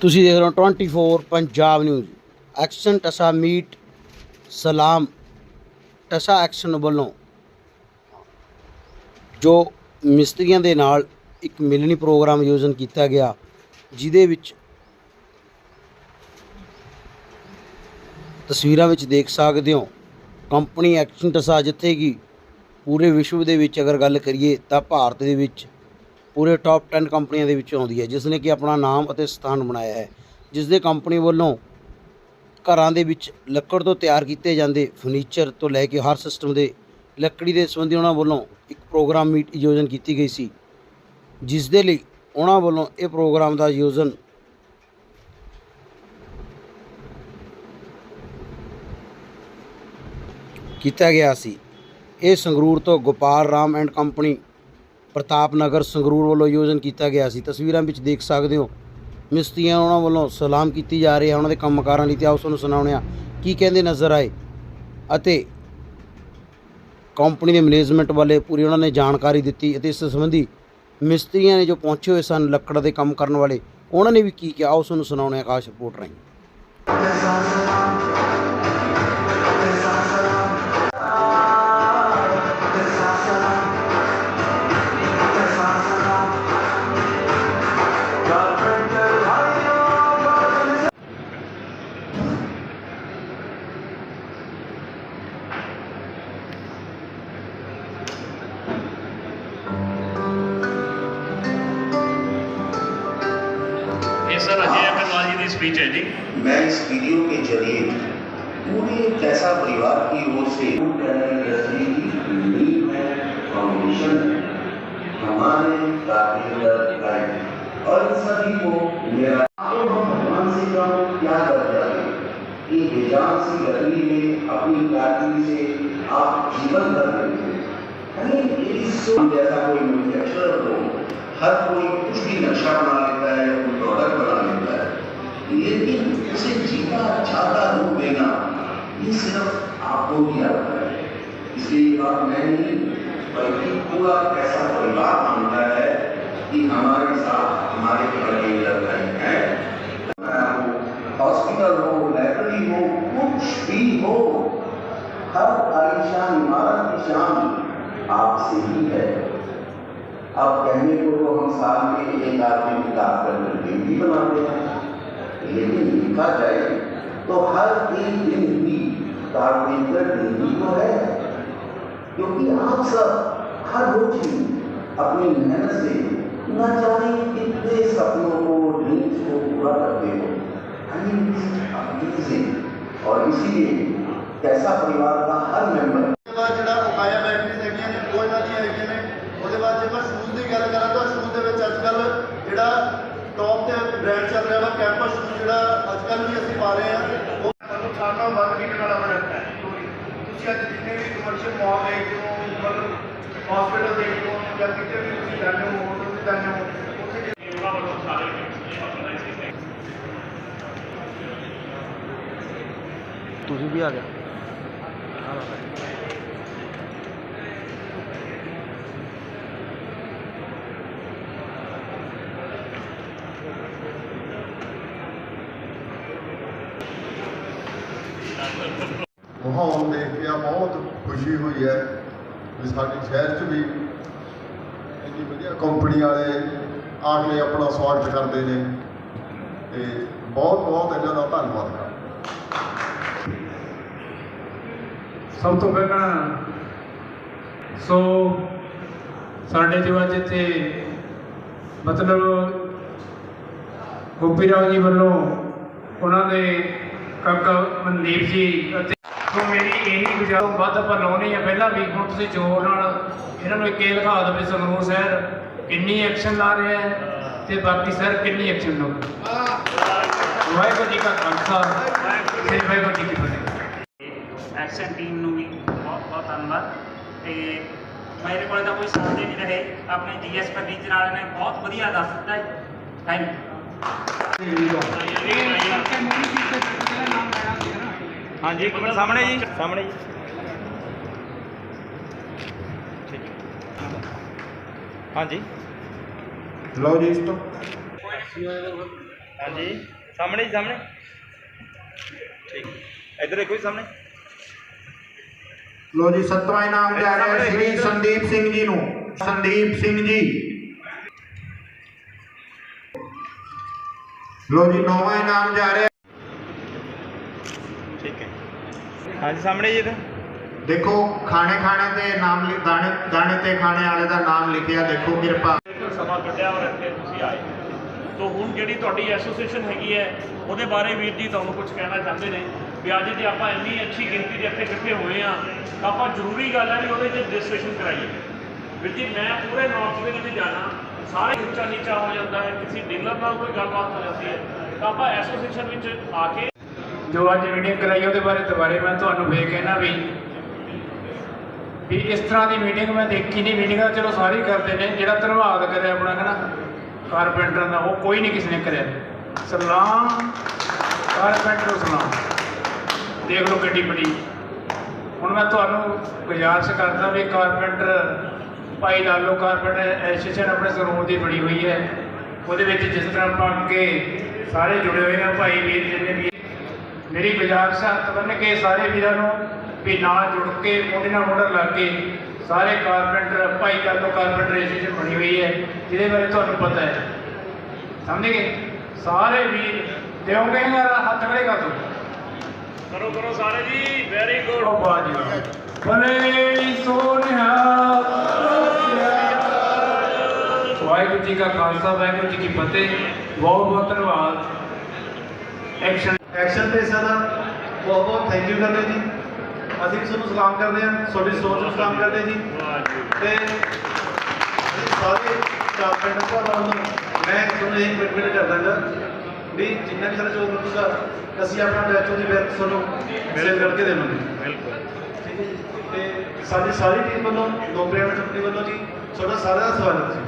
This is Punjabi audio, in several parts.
ਤੁਸੀਂ ਦੇਖ ਰਹੇ ਹੋ 24 Punjab news action Tesa meet ਸਲਾਮ। ਟਸਾ ਐਕਸ਼ਨ ਵੱਲੋਂ ਜੋ ਮਿਸਤਰੀਆਂ ਦੇ ਨਾਲ ਇੱਕ ਮਿਲਣੀ ਪ੍ਰੋਗਰਾਮ ਆਯੋਜਨ ਕੀਤਾ ਗਿਆ, ਜਿਹਦੇ ਵਿੱਚ ਤਸਵੀਰਾਂ ਵਿੱਚ ਦੇਖ ਸਕਦੇ ਹੋ, ਕੰਪਨੀ ਐਕਸ਼ਨ ਟਸਾ ਜਿੱਥੇ ਕਿ ਪੂਰੇ ਵਿਸ਼ਵ ਦੇ ਵਿੱਚ ਅਗਰ ਗੱਲ ਕਰੀਏ ਤਾਂ ਭਾਰਤ ਦੇ ਵਿੱਚ ਪੂਰੇ ਟੌਪ 10 ਕੰਪਨੀਆਂ ਦੇ ਵਿੱਚ ਆਉਂਦੀ ਹੈ ਜਿਸ ਨੇ ਕਿ ਆਪਣਾ ਨਾਮ ਅਤੇ ਸਥਾਨ ਬਣਾਇਆ ਹੈ ਜਿਸ ਦੇ ਕੰਪਨੀ ਵੱਲੋਂ ਘਰਾਂ ਦੇ ਵਿੱਚ ਲੱਕੜ ਤੋਂ ਤਿਆਰ ਕੀਤੇ ਜਾਂਦੇ ਫਰਨੀਚਰ ਤੋਂ ਲੈ ਕੇ ਹਰ ਸਿਸਟਮ ਦੇ ਲੱਕੜੀ ਦੇ ਸੰਬੰਧੀ ਉਹਨਾਂ ਵੱਲੋਂ ਇੱਕ ਪ੍ਰੋਗਰਾਮ ਮੀਟ ਆਯੋਜਨ ਕੀਤੀ ਗਈ ਸੀ ਜਿਸ ਦੇ ਲਈ ਉਹਨਾਂ ਵੱਲੋਂ ਇਹ ਪ੍ਰੋਗਰਾਮ ਦਾ ਆਯੋਜਨ ਕੀਤਾ ਗਿਆ ਸੀ। ਇਹ ਸੰਗਰੂਰ ਤੋਂ ਗੋਪਾਲ ਰਾਮ ਐਂਡ ਕੰਪਨੀ ਪ੍ਰਤਾਪ ਨਗਰ ਸੰਗਰੂਰ ਵੱਲੋਂ ਆਯੋਜਨ ਕੀਤਾ ਗਿਆ ਸੀ। ਤਸਵੀਰਾਂ ਵਿੱਚ ਦੇਖ ਸਕਦੇ ਹੋ, ਮਿਸਤਰੀਆਂ ਉਹਨਾਂ ਵੱਲੋਂ ਸਲਾਮ ਕੀਤੀ ਜਾ ਰਹੀ ਹੈ। ਉਹਨਾਂ ਦੇ ਕੰਮਕਾਰਾਂ ਲਈ ਤੇ ਆਓ ਤੁਹਾਨੂੰ ਸੁਣਾਉਂਦੇ ਹਾਂ ਕੀ ਕਹਿੰਦੇ ਨਜ਼ਰ ਆਏ ਅਤੇ ਕੰਪਨੀ ਦੇ ਮੈਨੇਜਮੈਂਟ ਵਾਲੇ ਪੂਰੀ ਉਹਨਾਂ ਨੇ ਜਾਣਕਾਰੀ ਦਿੱਤੀ ਅਤੇ ਇਸ ਸੰਬੰਧੀ ਮਿਸਤਰੀਆਂ ਨੇ ਜੋ ਪਹੁੰਚੇ ਹੋਏ ਸਨ ਲੱਕੜ ਦੇ ਕੰਮ ਕਰਨ ਵਾਲੇ, ਉਹਨਾਂ ਨੇ ਵੀ ਕੀ ਕਿਹਾ? ਆਓ ਤੁਹਾਨੂੰ ਸੁਣਾਉਣੇ ਆਕਾਸ਼ ਰਿਪੋਰਟ ਰਾਹੀਂ। मैं इस वीडियो के ज़रिए पूरे एक परिवार की ओर से फाउंडेशन हमारे और सभी को मेरा भगवान से कम क्या कर जाए बेजान सी गर्मी में अपनी कारगिल से आप जीवन कर रहे जैसा कोई मैन्युफैक्चरर हो, हर कोई कुछ भी नक्शा बना लेता है लेकिन उसे जीता जाता रूप देना। ये सिर्फ़ आपको है इसलिए ये बात मैं नहीं बल्कि पूरा ऐसा परिवार मानता है कि हमारे साथ हमारे बड़े लड़ाई है। हॉस्पिटल हो लाइब्रेरी हो कुछ भी हो, हर आलिशान इमारत की शान आपसे ही है। अब कहने को तो हम साल में एक आदमी विकास कर भी बनाते हैं। लेकिन लिखा जाए तो हर एक दिन भी कारपेंटर ही तो है। क्योंकि आप सब हर रोज ही अपनी मेहनत से न जाने कितने सपनों को ड्रीम्स को पूरा करते हो। अमेजिंग और इसीलिए कैसा परिवार का हर मेंबर ਕੱਲ ਰਹੇ ਹਾਂ ਉਹ ਸਾਡਾ ਮਾਰਕੀਟ ਵਾਲਾ ਬਣਦਾ ਹੈ। ਤੁਸੀਂ ਅੱਜ ਜਿੰਨੇ ਵੀ ਕਮਰਸ਼ੀਅਲ ਮਾਲ ਦੇਖਦੇ ਹੋ, ਮਤਲਬ ਹਸਪੀਟਲ ਦੇਖਦੇ ਹੋ, ਜਾਂ ਕਿਤੇ ਵੀ ਤੁਸੀਂ ਜਾਂਦੇ ਹੋ ਹੋਟਲ ਤੇ ਜਾਂਦੇ ਹੋ, ਉੱਥੇ ਜੇ ਉਹਨਾਂ ਵੱਲੋਂ ਸਾਰੇ ਤੁਸੀਂ ਵੀ ਆ ਗਿਆ ਮਾਹੌਲ ਦੇਖ ਕੇ ਆ ਬਹੁਤ ਖੁਸ਼ੀ ਹੋਈ ਹੈ ਵੀ ਸਾਡੇ ਸ਼ਹਿਰ 'ਚ ਵੀ ਇੰਨੀ ਵਧੀਆ ਕੰਪਨੀ ਵਾਲੇ ਆ ਕੇ ਆਪਣਾ ਸਵਾਗਤ ਕਰਦੇ ਨੇ। ਤੇ ਬਹੁਤ ਬਹੁਤ ਇਹਨਾਂ ਦਾ ਧੰਨਵਾਦ ਕਰ ਸਭ ਤੋਂ ਪਹਿਲਾਂ ਸੋ ਸਾਡੇ ਜੋ ਅੱਜ ਇੱਥੇ ਮਤਲਬ ਗੋਪੀ ਰਾਓ ਜੀ ਵੱਲੋਂ ਉਹਨਾਂ ਦੇ ਕਾਕਾ ਮਨਦੀਪ ਜੀ ਅਤੇ ਸੋ ਮੇਰੀ ਇਹੀ ਗੁਜ਼ਾਰਿਸ਼ ਵੱਧ ਆਪਾਂ ਲਾਉਣੀ ਆ। ਪਹਿਲਾਂ ਵੀ ਹੁਣ ਤੁਸੀਂ ਜ਼ੋਰ ਨਾਲ ਇਹਨਾਂ ਨੂੰ ਇੱਕ ਇਹ ਲਿਖਾ ਦਿਓ ਵੀ ਸੰਗਰੂਰ ਸ਼ਹਿਰ ਕਿੰਨੀ ਐਕਸ਼ਨ ਲਾ ਰਿਹਾ ਹੈ ਤੇ ਬਾਕੀ ਸ਼ਹਿਰ ਕਿੰਨੀ ਐਕਸ਼ਨ ਲਾਉਂਦਾ ਵਾਹਿਗੁਰੂ ਜੀ ਕਾ ਖਾਲਸਾ। ਸ੍ਰੀ ਵਾਹਿਗੁਰੂ ਜੀ ਕੀ ਫਤਿਹ। ਐਕਸ਼ਨ ਟੀਮ ਨੂੰ ਵੀ ਬਹੁਤ ਬਹੁਤ ਧੰਨਵਾਦ। ਤੇ ਮੇਰੇ ਕੋਲ ਤਾਂ ਕੋਈ ਸਾਥ ਨਹੀਂ ਰਹੇ। ਆਪਣੇ ਜੀਐਸ ਫਰਨੀਚਰ ਵਾਲੇ ਨੇ ਬਹੁਤ ਵਧੀਆ ਦੱਸ ਦਿੱਤਾ ਹੈ। ਥੈਂਕ ਯੂ ਹਾਂਜੀ ਇੱਕ ਮਿੰਟ ਸਾਹਮਣੇ ਜੀ। ਸਾਹਮਣੇ ਜੀ। ਹਾਂਜੀ। ਲਓ ਜੀ ਇਸ ਤੋਂ। ਹਾਂਜੀ ਸਾਹਮਣੇ ਜੀ ਸਾਹਮਣੇ। ਠੀਕ। ਇੱਧਰ ਦੇਖੋ ਜੀ ਸਾਹਮਣੇ। ਲੋ ਜੀ ਸੱਤਵਾਂ ਇਨਾਮ ਜਾ ਰਿਹਾ ਹੈ ਸ਼੍ਰੀ ਸੰਦੀਪ ਸਿੰਘ ਜੀ ਨੂੰ। ਸੰਦੀਪ ਸਿੰਘ ਜੀ। ਲੋ ਜੀ ਨੌਵਾਂ ਇਨਾਮ ਜਾ ਰਿਹਾ। ਠੀਕ ਹੈ। ਹਾਂਜੀ ਸਾਹਮਣੇ ਜੀ ਦੇਖੋ ਖਾਣੇ ਖਾਣੇ ਤੇ ਨਾਮ ਲਿ- ਦਾਣੇ ਦਾਣੇ ਤੇ ਖਾਣੇ ਵਾਲੇ ਦਾ ਨਾਮ ਲਿਖਿਆ ਦੇਖੋ ਕਿਰਪਾ। ਸਮਾਂ ਕੱਢਿਆ ਔਰ ਇੱਥੇ ਤੁਸੀਂ ਆਏ। ਤੋ ਹੁਣ ਜਿਹੜੀ ਤੁਹਾਡੀ ਐਸੋਸੀਏਸ਼ਨ ਹੈਗੀ ਹੈ ਉਹਦੇ ਬਾਰੇ ਵੀਰ ਜੀ ਤੁਹਾਨੂੰ ਕੁਝ ਕਹਿਣਾ ਚਾਹੁੰਦੇ ਨੇ ਵੀ ਅੱਜ ਜੇ ਆਪਾਂ ਇੰਨੀ ਅੱਛੀ ਗਿਣਤੀ ਦੇ ਇੱਥੇ ਇਕੱਠੇ ਹੋਏ ਆ ਤਾਂ ਆਪਾਂ ਜ਼ਰੂਰੀ ਗੱਲ ਹੈ ਵੀ ਉਹਦੇ 'ਚ ਰਜਿਸਟ੍ਰੇਸ਼ਨ ਕਰਾਈਏ। ਵੀਰ ਜੀ ਮੈਂ ਪੂਰੇ ਨਾਰਥ ਦੇ ਵਿੱਚ ਜਾਣਾ ਸਾਰੇ ਉੱਚਾ ਨੀਚਾ ਹੋ ਜਾਂਦਾ ਹੈ ਕਿਸੇ ਡੀਲਰ ਨਾਲ ਕੋਈ ਗੱਲਬਾਤ ਹੋ ਜਾਂਦੀ ਹੈ ਤਾਂ ਆਪਾਂ ਐਸੋਸੀਏਸ਼ਨ ਵਿੱਚ ਆ ਕੇ ਜੋ ਅੱਜ ਮੀਟਿੰਗ ਕਰਾਈ ਉਹਦੇ ਬਾਰੇ ਦੁਬਾਰੇ ਮੈਂ ਤੁਹਾਨੂੰ ਫੇਰ ਕਹਿਣਾ ਵੀ ਵੀ ਇਸ ਤਰ੍ਹਾਂ ਦੀ ਮੀਟਿੰਗ ਮੈਂ ਦੇਖੀ ਨਹੀਂ। ਮੀਟਿੰਗ ਚਲੋ ਸਾਰੇ ਕਰਦੇ ਨੇ, ਜਿਹੜਾ ਧੰਨਵਾਦ ਕਰਿਆ ਆਪਣਾ, ਹਨਾ? ਕਾਰਪੈਂਟਰ ਦਾ, ਉਹ ਕੋਈ ਨਹੀਂ ਕਿਸੇ ਨੇ ਕਰਿਆ। ਸਲਾਮ, ਕਾਰਪੈਂਟਰ ਸਲਾਮ। ਦੇਖ ਲਓ ਕਿੱਡੀ ਬੜੀ ਹੁਣ ਮੈਂ ਤੁਹਾਨੂੰ ਗੁਜ਼ਾਰਿਸ਼ ਕਰਦਾ ਵੀ ਕਾਰਪੈਂਟਰ, ਭਾਈ ਲਾਲੋ ਕਾਰਪੈਂਟਰ, ਐਸੋਸੀਏਸ਼ਨ ਆਪਣੇ ਸਰੋਂ ਦੀ ਬਣੀ ਹੋਈ ਹੈ। ਉਹਦੇ ਵਿੱਚ ਜਿਸ ਤਰ੍ਹਾਂ ਆਪਾਂ ਅੱਗੇ ਸਾਰੇ ਜੁੜੇ ਹੋਏ ਆ, ਭਾਈ ਵੀਰ ਜਿੰਨੇ ਵੀ ਮੇਰੀ ਗੁਜ਼ਾਰਿਸ਼ ਹੱਥ ਬੰਨ੍ਹ ਕੇ ਸਾਰੇ ਵੀਰਾਂ ਨੂੰ ਵੀ ਨਾਲ ਜੁੜ ਕੇ ਮੋਢੇ ਨਾਲ ਮੋਢਾ ਲਾ ਕੇ ਸਾਰੇ ਕਾਰਪੈਂਟਰ ਭਾਈ ਲਾਲੋ ਕਾਰਪੈਂਟਰ ਐਸੋਸੀਏਸ਼ਨ ਬਣੀ ਹੋਈ ਹੈ ਜਿਹਦੇ ਬਾਰੇ ਤੁਹਾਨੂੰ ਪਤਾ ਹੈ। ਸਮਝ ਗਏ ਸਾਰੇ ਵੀਰ ਦਿਓਗੇ ਯਾਰ ਹੱਥ ਖੜੇ ਕਰ ਦਿਓ ਕਰੋ ਕਰੋ ਸਾਰੇ ਜੀ ਵੈਰੀ ਗੁੱਡ ਉਹ ਬਾਤ ਜੀ ਭਲੇ ਸੋਨਿਆ ਵਾਹਿਗੁਰੂ ਜੀ ਕਾ ਖਾਲਸਾ ਵਾਹਿਗੁਰੂ ਜੀ ਕੀ ਫਤਿਹ। ਬਹੁਤ ਬਹੁਤ ਧੰਨਵਾਦ। ਐਕਸ਼ਨ ਐਕਸ਼ਨ ਤੇ ਸਰ ਬਹੁਤ ਬਹੁਤ ਥੈਂਕ ਯੂ ਕਰਦੇ ਜੀ। ਅਸੀਂ ਵੀ ਤੁਹਾਨੂੰ ਸਲਾਮ ਕਰਦੇ ਹਾਂ ਤੁਹਾਡੀ ਸੋਚ ਨੂੰ ਸਲਾਮ ਕਰਦੇ ਜੀ। ਤੇ ਸਾਰੇ ਕਾਰਪੈਂਟਰ ਭਰਾਵਾਂ ਨੂੰ ਮੈਂ ਤੁਹਾਨੂੰ ਇਹ ਕਮਿਟਮੈਂਟ ਕਰਦਾ ਗਾ ਵੀ ਜਿੰਨਾ ਵੀ ਸਾਡਾ ਚੋਰ ਹੋਊਗਾ ਅਸੀਂ ਆਪਣਾ ਬੈਚੋ ਦੀ ਬੈਚ ਤੁਹਾਨੂੰ ਮਿਲ ਕਰਕੇ ਦੇਵਾਂਗੇ। ਬਿਲਕੁਲ। ਠੀਕ ਹੈ ਜੀ। ਤੇ ਸਾਡੀ ਸਾਰੀ ਟੀਮ ਵੱਲੋਂ ਨੌਕਰੀਆਂ ਕੰਪਨੀ ਵੱਲੋਂ ਜੀ ਤੁਹਾਡਾ ਸਾਰਿਆਂ ਦਾ ਸਵਾਗਤ ਜੀ।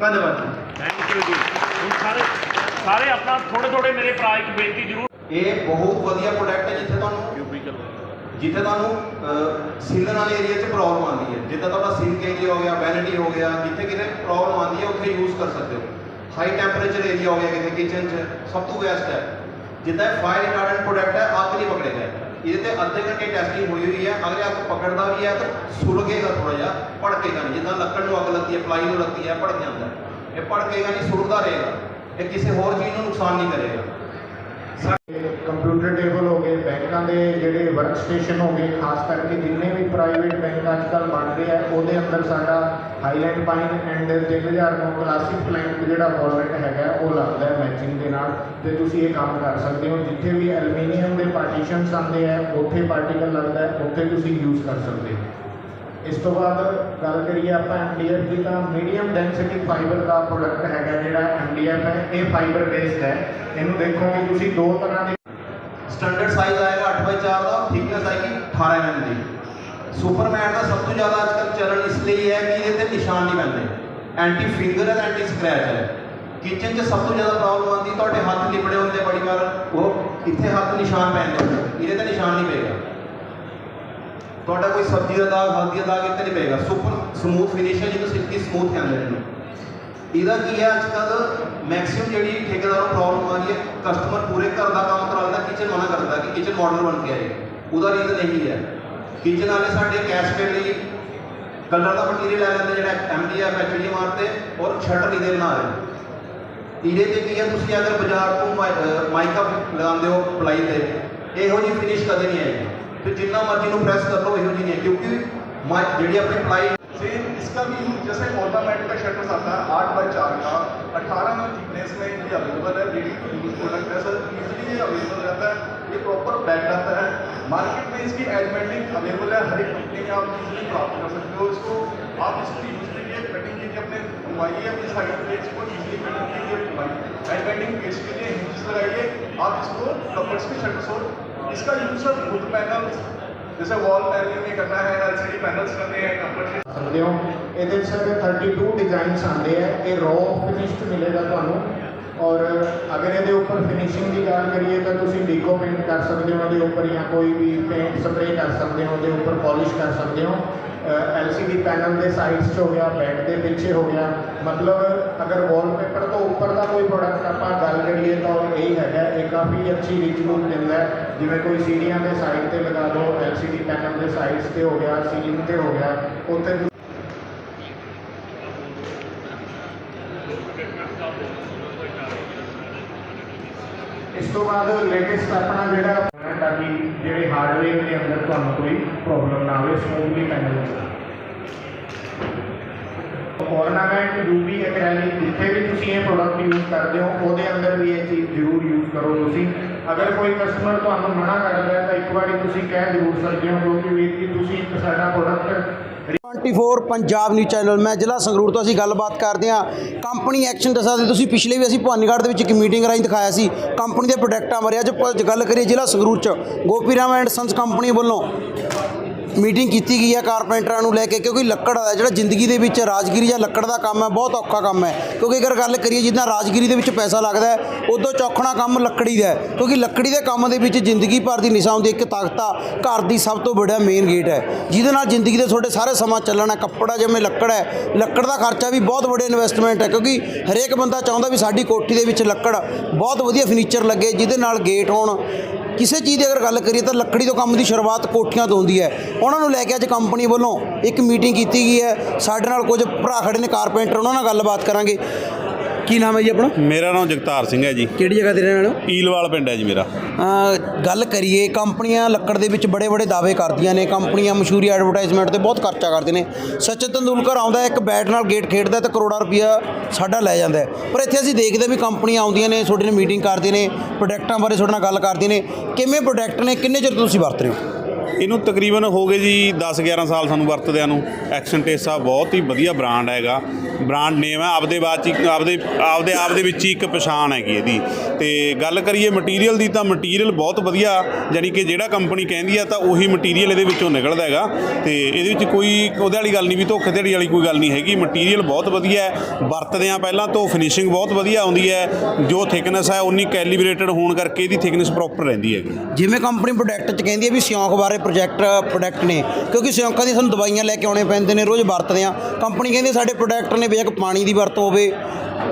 ਧੰਨਵਾਦ ਜੀ। ਥੈਂਕ ਯੂ ਜੀ। ਸਾਰੇ ਸਾਰੇ ਆਪਣਾ ਥੋੜੇ ਥੋੜੇ ਮੇਰੇ ਭਰਾ ਇੱਕ ਬੇਨਤੀ ਜ਼ਰੂਰ ਇਹ ਬਹੁਤ ਵਧੀਆ ਪ੍ਰੋਡਕਟ ਹੈ ਜਿੱਥੇ ਤੁਹਾਨੂੰ ਜਿੱਥੇ ਤੁਹਾਨੂੰ ਸੀਲਨ ਵਾਲੇ ਏਰੀਆ 'ਚ ਪ੍ਰੋਬਲਮ ਆਉਂਦੀ ਹੈ। ਜਿੱਦਾਂ ਤੁਹਾਡਾ ਸਿੰਕ ਏਰੀਆ ਹੋ ਗਿਆ ਵੈਨਿਟੀ ਹੋ ਗਿਆ ਜਿੱਥੇ ਕਿਤੇ ਪ੍ਰੋਬਲਮ ਆਉਂਦੀ ਹੈ ਉੱਥੇ ਯੂਜ਼ ਕਰ ਸਕਦੇ ਹੋ। ਹਾਈ ਟੈਂਪਰੇਚਰ ਏਰੀਆ ਹੋ ਗਿਆ ਕਿਤੇ ਕਿਚਨ 'ਚ ਸਭ ਤੋਂ ਬੈਸਟ ਹੈ। ਜਿੱਦਾਂ ਫਾਇਰ ਰਿਟਾਰਡੈਂਟ ਪ੍ਰੋਡਕਟ ਹੈ ਅੱਗ ਨਹੀਂ ਪਕੜੇਗਾ। ਇਹਦੇ ਤੇ ਅੱਧੇ ਘੰਟੇ ਟੈਸਟਿੰਗ ਹੋਈ ਹੋਈ ਹੈ ਅਗਰ ਅੱਗ ਪਕੜਦਾ ਵੀ ਹੈ ਤਾਂ ਸੁਲਗੇਗਾ ਥੋੜਾ ਜਿਹਾ ਭੜਕੇਗਾ ਨਹੀਂ। ਜਿੱਦਾਂ ਲੱਕੜ ਨੂੰ ਅੱਗ ਲੱਗਦੀ ਹੈ ਪਲਾਈ ਨੂੰ ਲੱਗਦੀ ਹੈ ਭੜਕ ਜਾਂਦਾ। ਇਹ ਭੜਕੇਗਾ ਨਹੀਂ ਸੁਲਗਦਾ ਰਹੇਗਾ। ਇਹ ਕਿਸੇ ਹੋਰ ਚੀਜ਼ ਨੂੰ ਨੁਕਸਾਨ ਨਹੀਂ ਕਰੇਗਾ। ਕੰਪਿਊਟਰ ਟੇਬਲ ਹੋ ਗਏ, ਬੈਂਕਾਂ ਦੇ ਜਿਹੜੇ ਵਰਕ ਸਟੇਸ਼ਨ ਹੋ ਗਏ, ਖਾਸ ਕਰਕੇ ਜਿੰਨੇ ਵੀ ਪ੍ਰਾਈਵੇਟ ਬੈਂਕ ਅੱਜ ਕੱਲ੍ਹ ਬਣ ਰਹੇ ਆ, ਉਹਦੇ ਅੰਦਰ ਸਾਡਾ highlight pine and 3009 classic plant ਜਿਹੜਾ ਫਾਰਮੈਟ ਹੈਗਾ, ਉਹ ਲੱਗਦਾ ਮੈਚਿੰਗ ਦੇ ਨਾਲ। ਤੇ ਤੁਸੀਂ ਇਹ ਕੰਮ ਕਰ ਸਕਦੇ ਹੋ, ਜਿੱਥੇ ਵੀ ਐਲੂਮੀਨੀਅਮ ਦੇ ਪਾਰਟੀਸ਼ਨਸ ਆਉਂਦੇ ਆ, ਉੱਥੇ ਪਾਰਟੀਕਲ ਲੱਗਦਾ ਉੱਥੇ ਤੁਸੀਂ ਯੂਜ਼ ਕਰ ਸਕਦੇ ਹੋ। ਇਸ ਤੋਂ ਬਾਅਦ ਗੱਲ ਕਰੀਏ ਆਪਾਂ ਐਮਡੀਐਫ ਦੀ, ਤਾਂ ਮੀਡੀਅਮ ਡੈਂਸਿਟੀ ਫਾਈਬਰ ਦਾ ਪ੍ਰੋਡਕਟ ਹੈਗਾ ਜਿਹੜਾ ਐਮਡੀਐਫ ਹੈ, ਇਹ ਫਾਈਬਰ ਬੇਸਡ ਹੈ। ਇਹਨੂੰ ਦੇਖੋਗੇ ਤੁਸੀਂ ਦੋ ਤਰ੍ਹਾਂ ਦੇ ਸਟੈਂਡਰਡ ਸਾਈਜ਼ ਆਏਗਾ 8x4 ਦਾ ਥਿਕਨੈਸ ਆਏਗੀ 18 mm ਦੀ। ਸੁਪਰਮੈਨ ਦਾ ਸਭ ਤੋਂ ਜ਼ਿਆਦਾ ਅੱਜਕੱਲ ਚੱਲਣ ਇਸ ਲਈ ਹੈ ਕਿ ਇਹਦੇ ਤੇ ਨਿਸ਼ਾਨ ਨਹੀਂ ਪੈਂਦੇ। ਐਂਟੀ ਫਿੰਗਰ ਹੈ ਐਂਟੀ ਸਕ੍ਰੈਚ ਹੈ। ਕਿਚਨ 'ਚ ਸਭ ਤੋਂ ਜ਼ਿਆਦਾ ਪ੍ਰੋਬਲਮ ਆਉਂਦੀ, ਤੁਹਾਡੇ ਹੱਥ ਲਿਬੜੇ ਹੁੰਦੇ ਬੜੀ ਵਾਰ ਉਹ ਇੱਥੇ ਹੱਥ ਨਿਸ਼ਾਨ ਪੈਂਦੇ ਇਹਦੇ ਤੇ ਨਿਸ਼ਾਨ ਨਹੀਂ ਪਏਗਾ। ਤੁਹਾਡਾ ਕੋਈ ਸਬਜ਼ੀ ਦਾ ਦਾਗ ਹਲਦੀ ਦਾ ਦਾਗ ਇੱਥੇ ਨਹੀਂ ਪਏਗਾ। ਸੁਪਰ ਸਮੂਥ ਫਿਨਿਸ਼ ਹੈ ਜਿਹਨੂੰ ਸਿਲਕੀ ਸਮੂਥ ਕਹਿੰਦੇ ਨੇ ਇਹਦਾ ਕੀ ਹੈ ਅੱਜ ਕੱਲ ਮੈਕਸਿਮਮ ਜਿਹੜੀ ਠੇਕੇਦਾਰ ਨੂੰ ਪ੍ਰੋਬਲਮ ਆ ਰਹੀ ਹੈ ਕਸਟਮਰ ਪੂਰੇ ਘਰ ਦਾ ਕੰਮ ਕਰਾਉਂਦਾ ਕਿਚਨ ਮਨਾ ਕਰਦਾ ਕਿ ਕਿਚਨ ਮਾਡਲ ਬਣ ਕੇ ਆਏ। ਉਹਦਾ ਰੀਜ਼ਨ ਇਹੀ ਹੈ। ਕਿਚਨ ਵਾਲੇ ਸਾਡੇ ਕੈਸਕੇਡ ਲਈ ਕਲਰ ਦਾ ਮਟੀਰੀਅਲ ਲੈ ਲੈਂਦੇ ਜਿਹੜਾ ਐਮਡੀਐਫ ਐਚਡੀਐਮਆਰ ਤੇ, ਔਰ ਸ਼ਟਰ ਇਹਦੇ ਬਣਾ ਰਹੇ ਇਹਦੇ ਤੇ ਕੀ ਹੈ, ਤੁਸੀਂ ਅਗਰ ਬਾਜ਼ਾਰ ਤੋਂ ਮਾਈਕਾ ਲਗਾਉਂਦੇ ਹੋ ਪਲਾਈ ਤੇ, ਇਹੋ ਜਿਹੀ ਫਿਨਿਸ਼ ਕਦੇ ਨਹੀਂ ਆਏਗੀ। ਤੇ ਜਿੰਨਾ ਮਰਜ਼ੀ ਨੂੰ ਪ੍ਰੈਸ ਕਰ ਲਓ ਇਹੋ ਜਿਹੀ ਨਹੀਂ ਹੈ ਕਿਉਂਕਿ ਮਾਈ- ਜਿਹੜੀ ਆਪਣੀ ਪਲਾਈ सेम इसका भी जैसे ऑर्नामेंट का शटर्स आता है आठ बाई चार का अठारह में थिकनेस में ये अवेलेबल है रेडी टू यूज प्रोडक्ट है सर इजीली ये अवेलेबल रहता है ये प्रॉपर बैग आता है मार्केट में इसकी एडमेंटिंग अवेलेबल है हर एक कंपनी में आप इजीली प्राप्त कर सकते हो इसको आप इसको यूज कीजिए कटिंग कीजिए अपने घुमाइए अपनी साइड प्लेट्स को इजीली कटिंग कीजिए घुमाइए एडमेंटिंग पेज के लिए हिंजेस लगाइए आप इसको कवर्स के शटर्स हो इसका यूज सर वुड पैनल्स जैसे वॉल पैनलिंग में करना है एलसीडी पैनल्स करने हैं कंफर्ट के ਸਕਦੇ ਹੋ ਇਹਦੇ ਵਿੱਚ ਸਾਡੇ 32 ਡਿਜ਼ਾਈਨਸ ਆਉਂਦੇ ਆ ਇਹ ਰੋ ਫਿਨਿਸ਼ਡ ਮਿਲੇਗਾ ਤੁਹਾਨੂੰ ਔਰ ਅਗਰ ਇਹਦੇ ਉੱਪਰ ਫਿਨਿਸ਼ਿੰਗ ਦੀ ਗੱਲ ਕਰੀਏ ਤਾਂ ਤੁਸੀਂ ਡੀਕੋ ਪੇਂਟ ਕਰ ਸਕਦੇ ਹੋ ਉਹਦੇ ਉੱਪਰ ਜਾਂ ਕੋਈ ਵੀ ਪੇਂਟ ਸਪਰੇਅ ਕਰ ਸਕਦੇ ਹੋ ਉਹਦੇ ਉੱਪਰ ਪਾਲਿਸ਼ ਕਰ ਸਕਦੇ ਹੋ ਐਲਸੀਡੀ ਪੈਨਲ ਦੇ ਸਾਈਡਸ 'ਚ ਹੋ ਗਿਆ ਬੈਕ ਦੇ ਪਿੱਛੇ ਹੋ ਗਿਆ ਮਤਲਬ ਅਗਰ ਵਾਲਪੇਪਰ ਤੋਂ ਉੱਪਰ ਦਾ ਕੋਈ ਪ੍ਰੋਡਕਟ ਆਪਾਂ ਗੱਲ ਕਰੀਏ ਤਾਂ ਉਹ ਇਹ ਕਾਫੀ ਅੱਛੀ ਰਿਚ ਲੁੱਕ ਦਿੰਦਾ ਜਿਵੇਂ ਕੋਈ ਸੀੜੀਆਂ ਦੇ ਸਾਈਡ ਤੇ ਲਗਾ ਦਿਓ LCD ਪੈਨਲ ਦੇ ਸਾਈਡਸ ਤੇ ਹੋ ਗਿਆ ਸੀਲਿੰਗ ਤੇ ਹੋ ਗਿਆ, ਉੱਥੇ ਇਸ ਤੋਂ ਬਾਅਦ ਲੇਟੈਸਟ ਆਪਣਾ ਜਿਹੜਾ ਤਾਂ ਕਿ ਜਿਹੜੇ ਹਾਰਡਵੇਅਰ ਦੇ ਅੰਦਰ ਤੁਹਾਨੂੰ ਕੋਈ ਪ੍ਰੋਬਲਮ ਨਾ ਆਵੇ smoothly panel ornament UV acrylic ਜਿੱਥੇ ਵੀ ਤੁਸੀਂ ਇਹ ਪ੍ਰੋਡਕਟ ਯੂਜ਼ ਕਰਦੇ ਹੋ, ਉਹਦੇ ਅੰਦਰ ਵੀ ਇਹ ਚੀਜ਼ ਜ਼ਰੂਰ ਯੂਜ਼ ਕਰੋ ਤੁਸੀਂ। ਅਗਰ ਕੋਈ ਕਸਟਮਰ ਤੁਹਾਨੂੰ ਮਨਾ ਕਰਦਾ ਹੈ, ਤਾਂ ਇੱਕ ਵਾਰੀ ਤੁਸੀਂ ਕਹਿ ਜ਼ਰੂਰ ਸਕਦੇ ਹੋ, ਕਿਉਂਕਿ ਵੀਰ ਜੀ, ਤੁਸੀਂ ਇੱਕ ਸਾਡਾ ਪ੍ਰੋਡਕਟ 24 ਪੰਜਾਬ ਨਿਊਜ਼ ਚੈਨਲ ਮੈਂ ਜ਼ਿਲ੍ਹਾ ਸੰਗਰੂਰ ਤੋਂ ਅਸੀਂ ਗੱਲਬਾਤ ਕਰਦੇ ਹਾਂ। ਕੰਪਨੀ ਐਕਸ਼ਨ ਦੱਸਾ ਦੇ ਤੁਸੀਂ ਪਿਛਲੇ ਵੀ ਅਸੀਂ ਭਵਾਨੀਗੜ੍ਹ ਦੇ ਵਿੱਚ ਇੱਕ ਮੀਟਿੰਗ ਰਾਹੀਂ ਦਿਖਾਇਆ ਸੀ। ਕੰਪਨੀ ਦੇ ਪ੍ਰੋਡਕਟਾਂ ਬਾਰੇ ਅੱਜ ਗੱਲ ਕਰੀਏ ਜ਼ਿਲ੍ਹਾ ਸੰਗਰੂਰ ਚ। Gopi Ram and sons company ਵੱਲੋਂ। ਮੀਟਿੰਗ ਕੀਤੀ ਗਈ ਹੈ ਕਾਰਪੈਂਟਰਾਂ ਨੂੰ ਲੈ ਕੇ, ਕਿਉਂਕਿ ਲੱਕੜ ਦਾ ਜਿਹੜਾ ਜ਼ਿੰਦਗੀ ਦੇ ਵਿੱਚ ਰਾਜਗੀਰੀ ਜਾਂ ਲੱਕੜ ਦਾ ਕੰਮ ਹੈ, ਬਹੁਤ ਔਖਾ ਕੰਮ ਹੈ। ਕਿਉਂਕਿ ਅਗਰ ਗੱਲ ਕਰੀਏ ਜਿੱਦਾਂ ਰਾਜਗੀਰੀ ਦੇ ਵਿੱਚ ਪੈਸਾ ਲੱਗਦਾ ਹੈ, ਉਦੋਂ ਚੌਖਣਾ ਕੰਮ ਲੱਕੜੀ ਦਾ ਹੈ। ਕਿਉਂਕਿ ਲੱਕੜੀ ਦੇ ਕੰਮ ਦੇ ਵਿੱਚ ਜ਼ਿੰਦਗੀ ਭਰ ਦੀ ਨਿਸ਼ਾਨ ਦੀ ਇੱਕ ਤਾਕਤ ਆ, ਘਰ ਦੀ ਸਭ ਤੋਂ ਵੱਡਾ ਮੇਨ ਗੇਟ ਹੈ। ਜਿਹਦੇ ਨਾਲ ਜ਼ਿੰਦਗੀ ਦੇ ਤੁਹਾਡੇ ਸਾਰੇ ਸਮਾਂ ਚੱਲਣਾ ਕੱਪੜਾ ਜਿਵੇਂ ਲੱਕੜ ਹੈ, ਲੱਕੜ ਦਾ ਖਰਚਾ ਵੀ ਬਹੁਤ ਵੱਡੇ ਇਨਵੈਸਟਮੈਂਟ ਹੈ, ਕਿਉਂਕਿ ਹਰੇਕ ਬੰਦਾ ਚਾਹੁੰਦਾ ਵੀ ਸਾਡੀ ਕੋਠੀ ਦੇ ਵਿੱਚ ਲੱਕੜ ਬਹੁਤ ਵਧੀਆ ਫਰਨੀਚਰ ਲੱਗੇ, ਜਿਹਦੇ ਨਾਲ ਗੇਟ ਹੋਣ। ਕਿਸੇ ਚੀਜ਼ ਦੀ ਅਗਰ ਗੱਲ ਕਰੀਏ ਤਾਂ ਲੱਕੜੀ ਤੋਂ ਕੰਮ ਦੀ ਸ਼ੁਰੂਆਤ ਕੋਠੀਆਂ ਤੋਂ ਹੁੰਦੀ ਹੈ। ਉਹਨਾਂ ਨੂੰ ਲੈ ਕੇ ਅੱਜ ਕੰਪਨੀ ਵੱਲੋਂ ਇੱਕ ਮੀਟਿੰਗ ਕੀਤੀ ਗਈ ਹੈ। ਸਾਡੇ ਨਾਲ ਕੁਝ ਭਰਾ ਖੜੇ ਨੇ, ਕਾਰਪੈਂਟਰ, ਉਹਨਾਂ ਨਾਲ ਗੱਲਬਾਤ ਕਰਾਂਗੇ। ਕੀ ਨਾਮ ਹੈ ਜੀ ਆਪਣਾ? ਮੇਰਾ ਨਾਮ ਜਗਤਾਰ ਸਿੰਘ ਹੈ ਜੀ। ਕਿਹੜੀ ਜਗ੍ਹਾ ਤੇ ਰਹਿਣ ਵਾਲੇ ਹੋ? ਈਲਵਾਲ ਪਿੰਡ ਹੈ ਜੀ ਮੇਰਾ। ਅ, ਗੱਲ ਕਰੀਏ ਕੰਪਨੀਆਂ ਲੱਕੜ ਦੇ ਵਿੱਚ ਬੜੇ ਬੜੇ ਦਾਅਵੇ ਕਰਦੀਆਂ ਨੇ। ਕੰਪਨੀਆਂ ਮਸ਼ਹੂਰੀ ਐਡਵਰਟਾਈਜ਼ਮੈਂਟ ਤੇ ਬਹੁਤ ਖਰਚਾ ਕਰਦੇ ਨੇ। ਸਚਿਨ ਤੰਦੂਲਕਰ ਆਉਂਦਾ ਹੈ, ਇੱਕ ਬੈਟ ਨਾਲ ਗੇਟ ਖੇਡਦਾ ਤੇ ਕਰੋੜਾਂ ਰੁਪਈਆ ਸਾਡਾ ਲੈ ਜਾਂਦਾ ਹੈ। ਪਰ ਇੱਥੇ ਅਸੀਂ ਦੇਖਦੇ ਵੀ ਕੰਪਨੀਆਂ ਆਉਂਦੀਆਂ ਨੇ ਤੁਹਾਡੇ ਨਾਲ ਮੀਟਿੰਗ ਕਰਦੀਆਂ ਨੇ ਪ੍ਰੋਡਕਟਾਂ ਬਾਰੇ ਤੁਹਾਡੇ ਨਾਲ ਗੱਲ ਕਰਦੀਆਂ ਨੇ। ਕਿਵੇਂ ਪ੍ਰੋਡਕਟ ਨੇ ਕਿੰਨੇ ਚਿਰ ਤੋਂ ਤੁਸੀਂ ਵਰਤ ਰਹੇ ਹੋ? ਇਹਨੂੰ ਤਕਰੀਬਨ ਹੋ ਗਏ ਜੀ 10 11 ਸਾਲ ਸਾਨੂੰ ਵਰਤਦਿਆਂ ਨੂੰ। ਐਕਸ਼ਨ ਟੇਸਾ ਬਹੁਤ ਹੀ ਵਧੀਆ ਬ੍ਰਾਂਡ ਹੈਗਾ। ਬ੍ਰਾਂਡ ਨੇਮ ਹੈ, ਆਪਦੇ ਬਾਅਦ ਚ ਆਪਦੇ ਆਪਦੇ ਆਪ ਦੇ ਵਿੱਚ ਹੀ ਇੱਕ ਪਛਾਣ ਹੈਗੀ ਇਹਦੀ। ਤੇ ਗੱਲ ਕਰੀਏ ਮਟੀਰੀਅਲ ਦੀ ਤਾਂ ਮਟੀਰੀਅਲ ਬਹੁਤ ਵਧੀਆ ਯਾਨੀ ਕਿ ਜਿਹੜਾ ਕੰਪਨੀ ਕਹਿੰਦੀ ਆ ਤਾਂ ਉਹੀ ਮਟੀਰੀਅਲ ਇਹਦੇ ਵਿੱਚੋਂ ਨਿਕਲਦਾ ਹੈਗਾ। ਤੇ ਇਹਦੇ ਵਿੱਚ ਕੋਈ, ਉਹਦੇ ਵਾਲੀ ਗੱਲ ਨਹੀਂ ਵੀ ਧੋਖੇਧੜੀ ਵਾਲੀ ਕੋਈ ਗੱਲ ਨਹੀਂ ਹੈਗੀ। ਮਟੀਰੀਅਲ ਬਹੁਤ ਵਧੀਆ ਹੈ ਵਰਤਦੇ ਆ ਪਹਿਲਾਂ ਤੋਂ ਫਿਨਿਸ਼ਿੰਗ ਬਹੁਤ ਵਧੀਆ ਆਉਂਦੀ ਹੈ। ਜੋ ਥਿਕਨੈਸ ਹੈ, ਉਨੀ ਕੈਲੀਬ੍ਰੇਟਡ ਹੋਣ ਕਰਕੇ ਇਹਦੀ ਥਿਕਨੈਸ ਪ੍ਰੋਪਰ ਰਹਿੰਦੀ ਹੈਗੀ। ਜਿਵੇਂ ਕੰਪਨੀ ਪ੍ਰੋਡਕਟ ਚ ਕਹਿੰਦੀ ਹੈ ਵੀ ਸਿਉਂਕ ਬਾਰੇ ਪ੍ਰੋਜੈਕਟ ਪ੍ਰੋਡਕਟ uh, ਨੇ। ਕਿਉਂਕਿ ਸਿਉਂਕਾਂ ਦੀ ਸਾਨੂੰ ਦਵਾਈਆਂ ਲੈ ਕੇ ਆਉਣੇ ਪੈਂਦੇ ਨੇ, ਰੋਜ਼ ਵਰਤਦੇ ਆ ਕੰਪਨੀ ਕਹਿੰਦੀ ਸਾਡੇ ਪ੍ਰੋਡਕਟ ਨੇ ਬੇਸ਼ੱਕ ਪਾਣੀ ਦੀ ਵਰਤੋਂ ਹੋਵੇ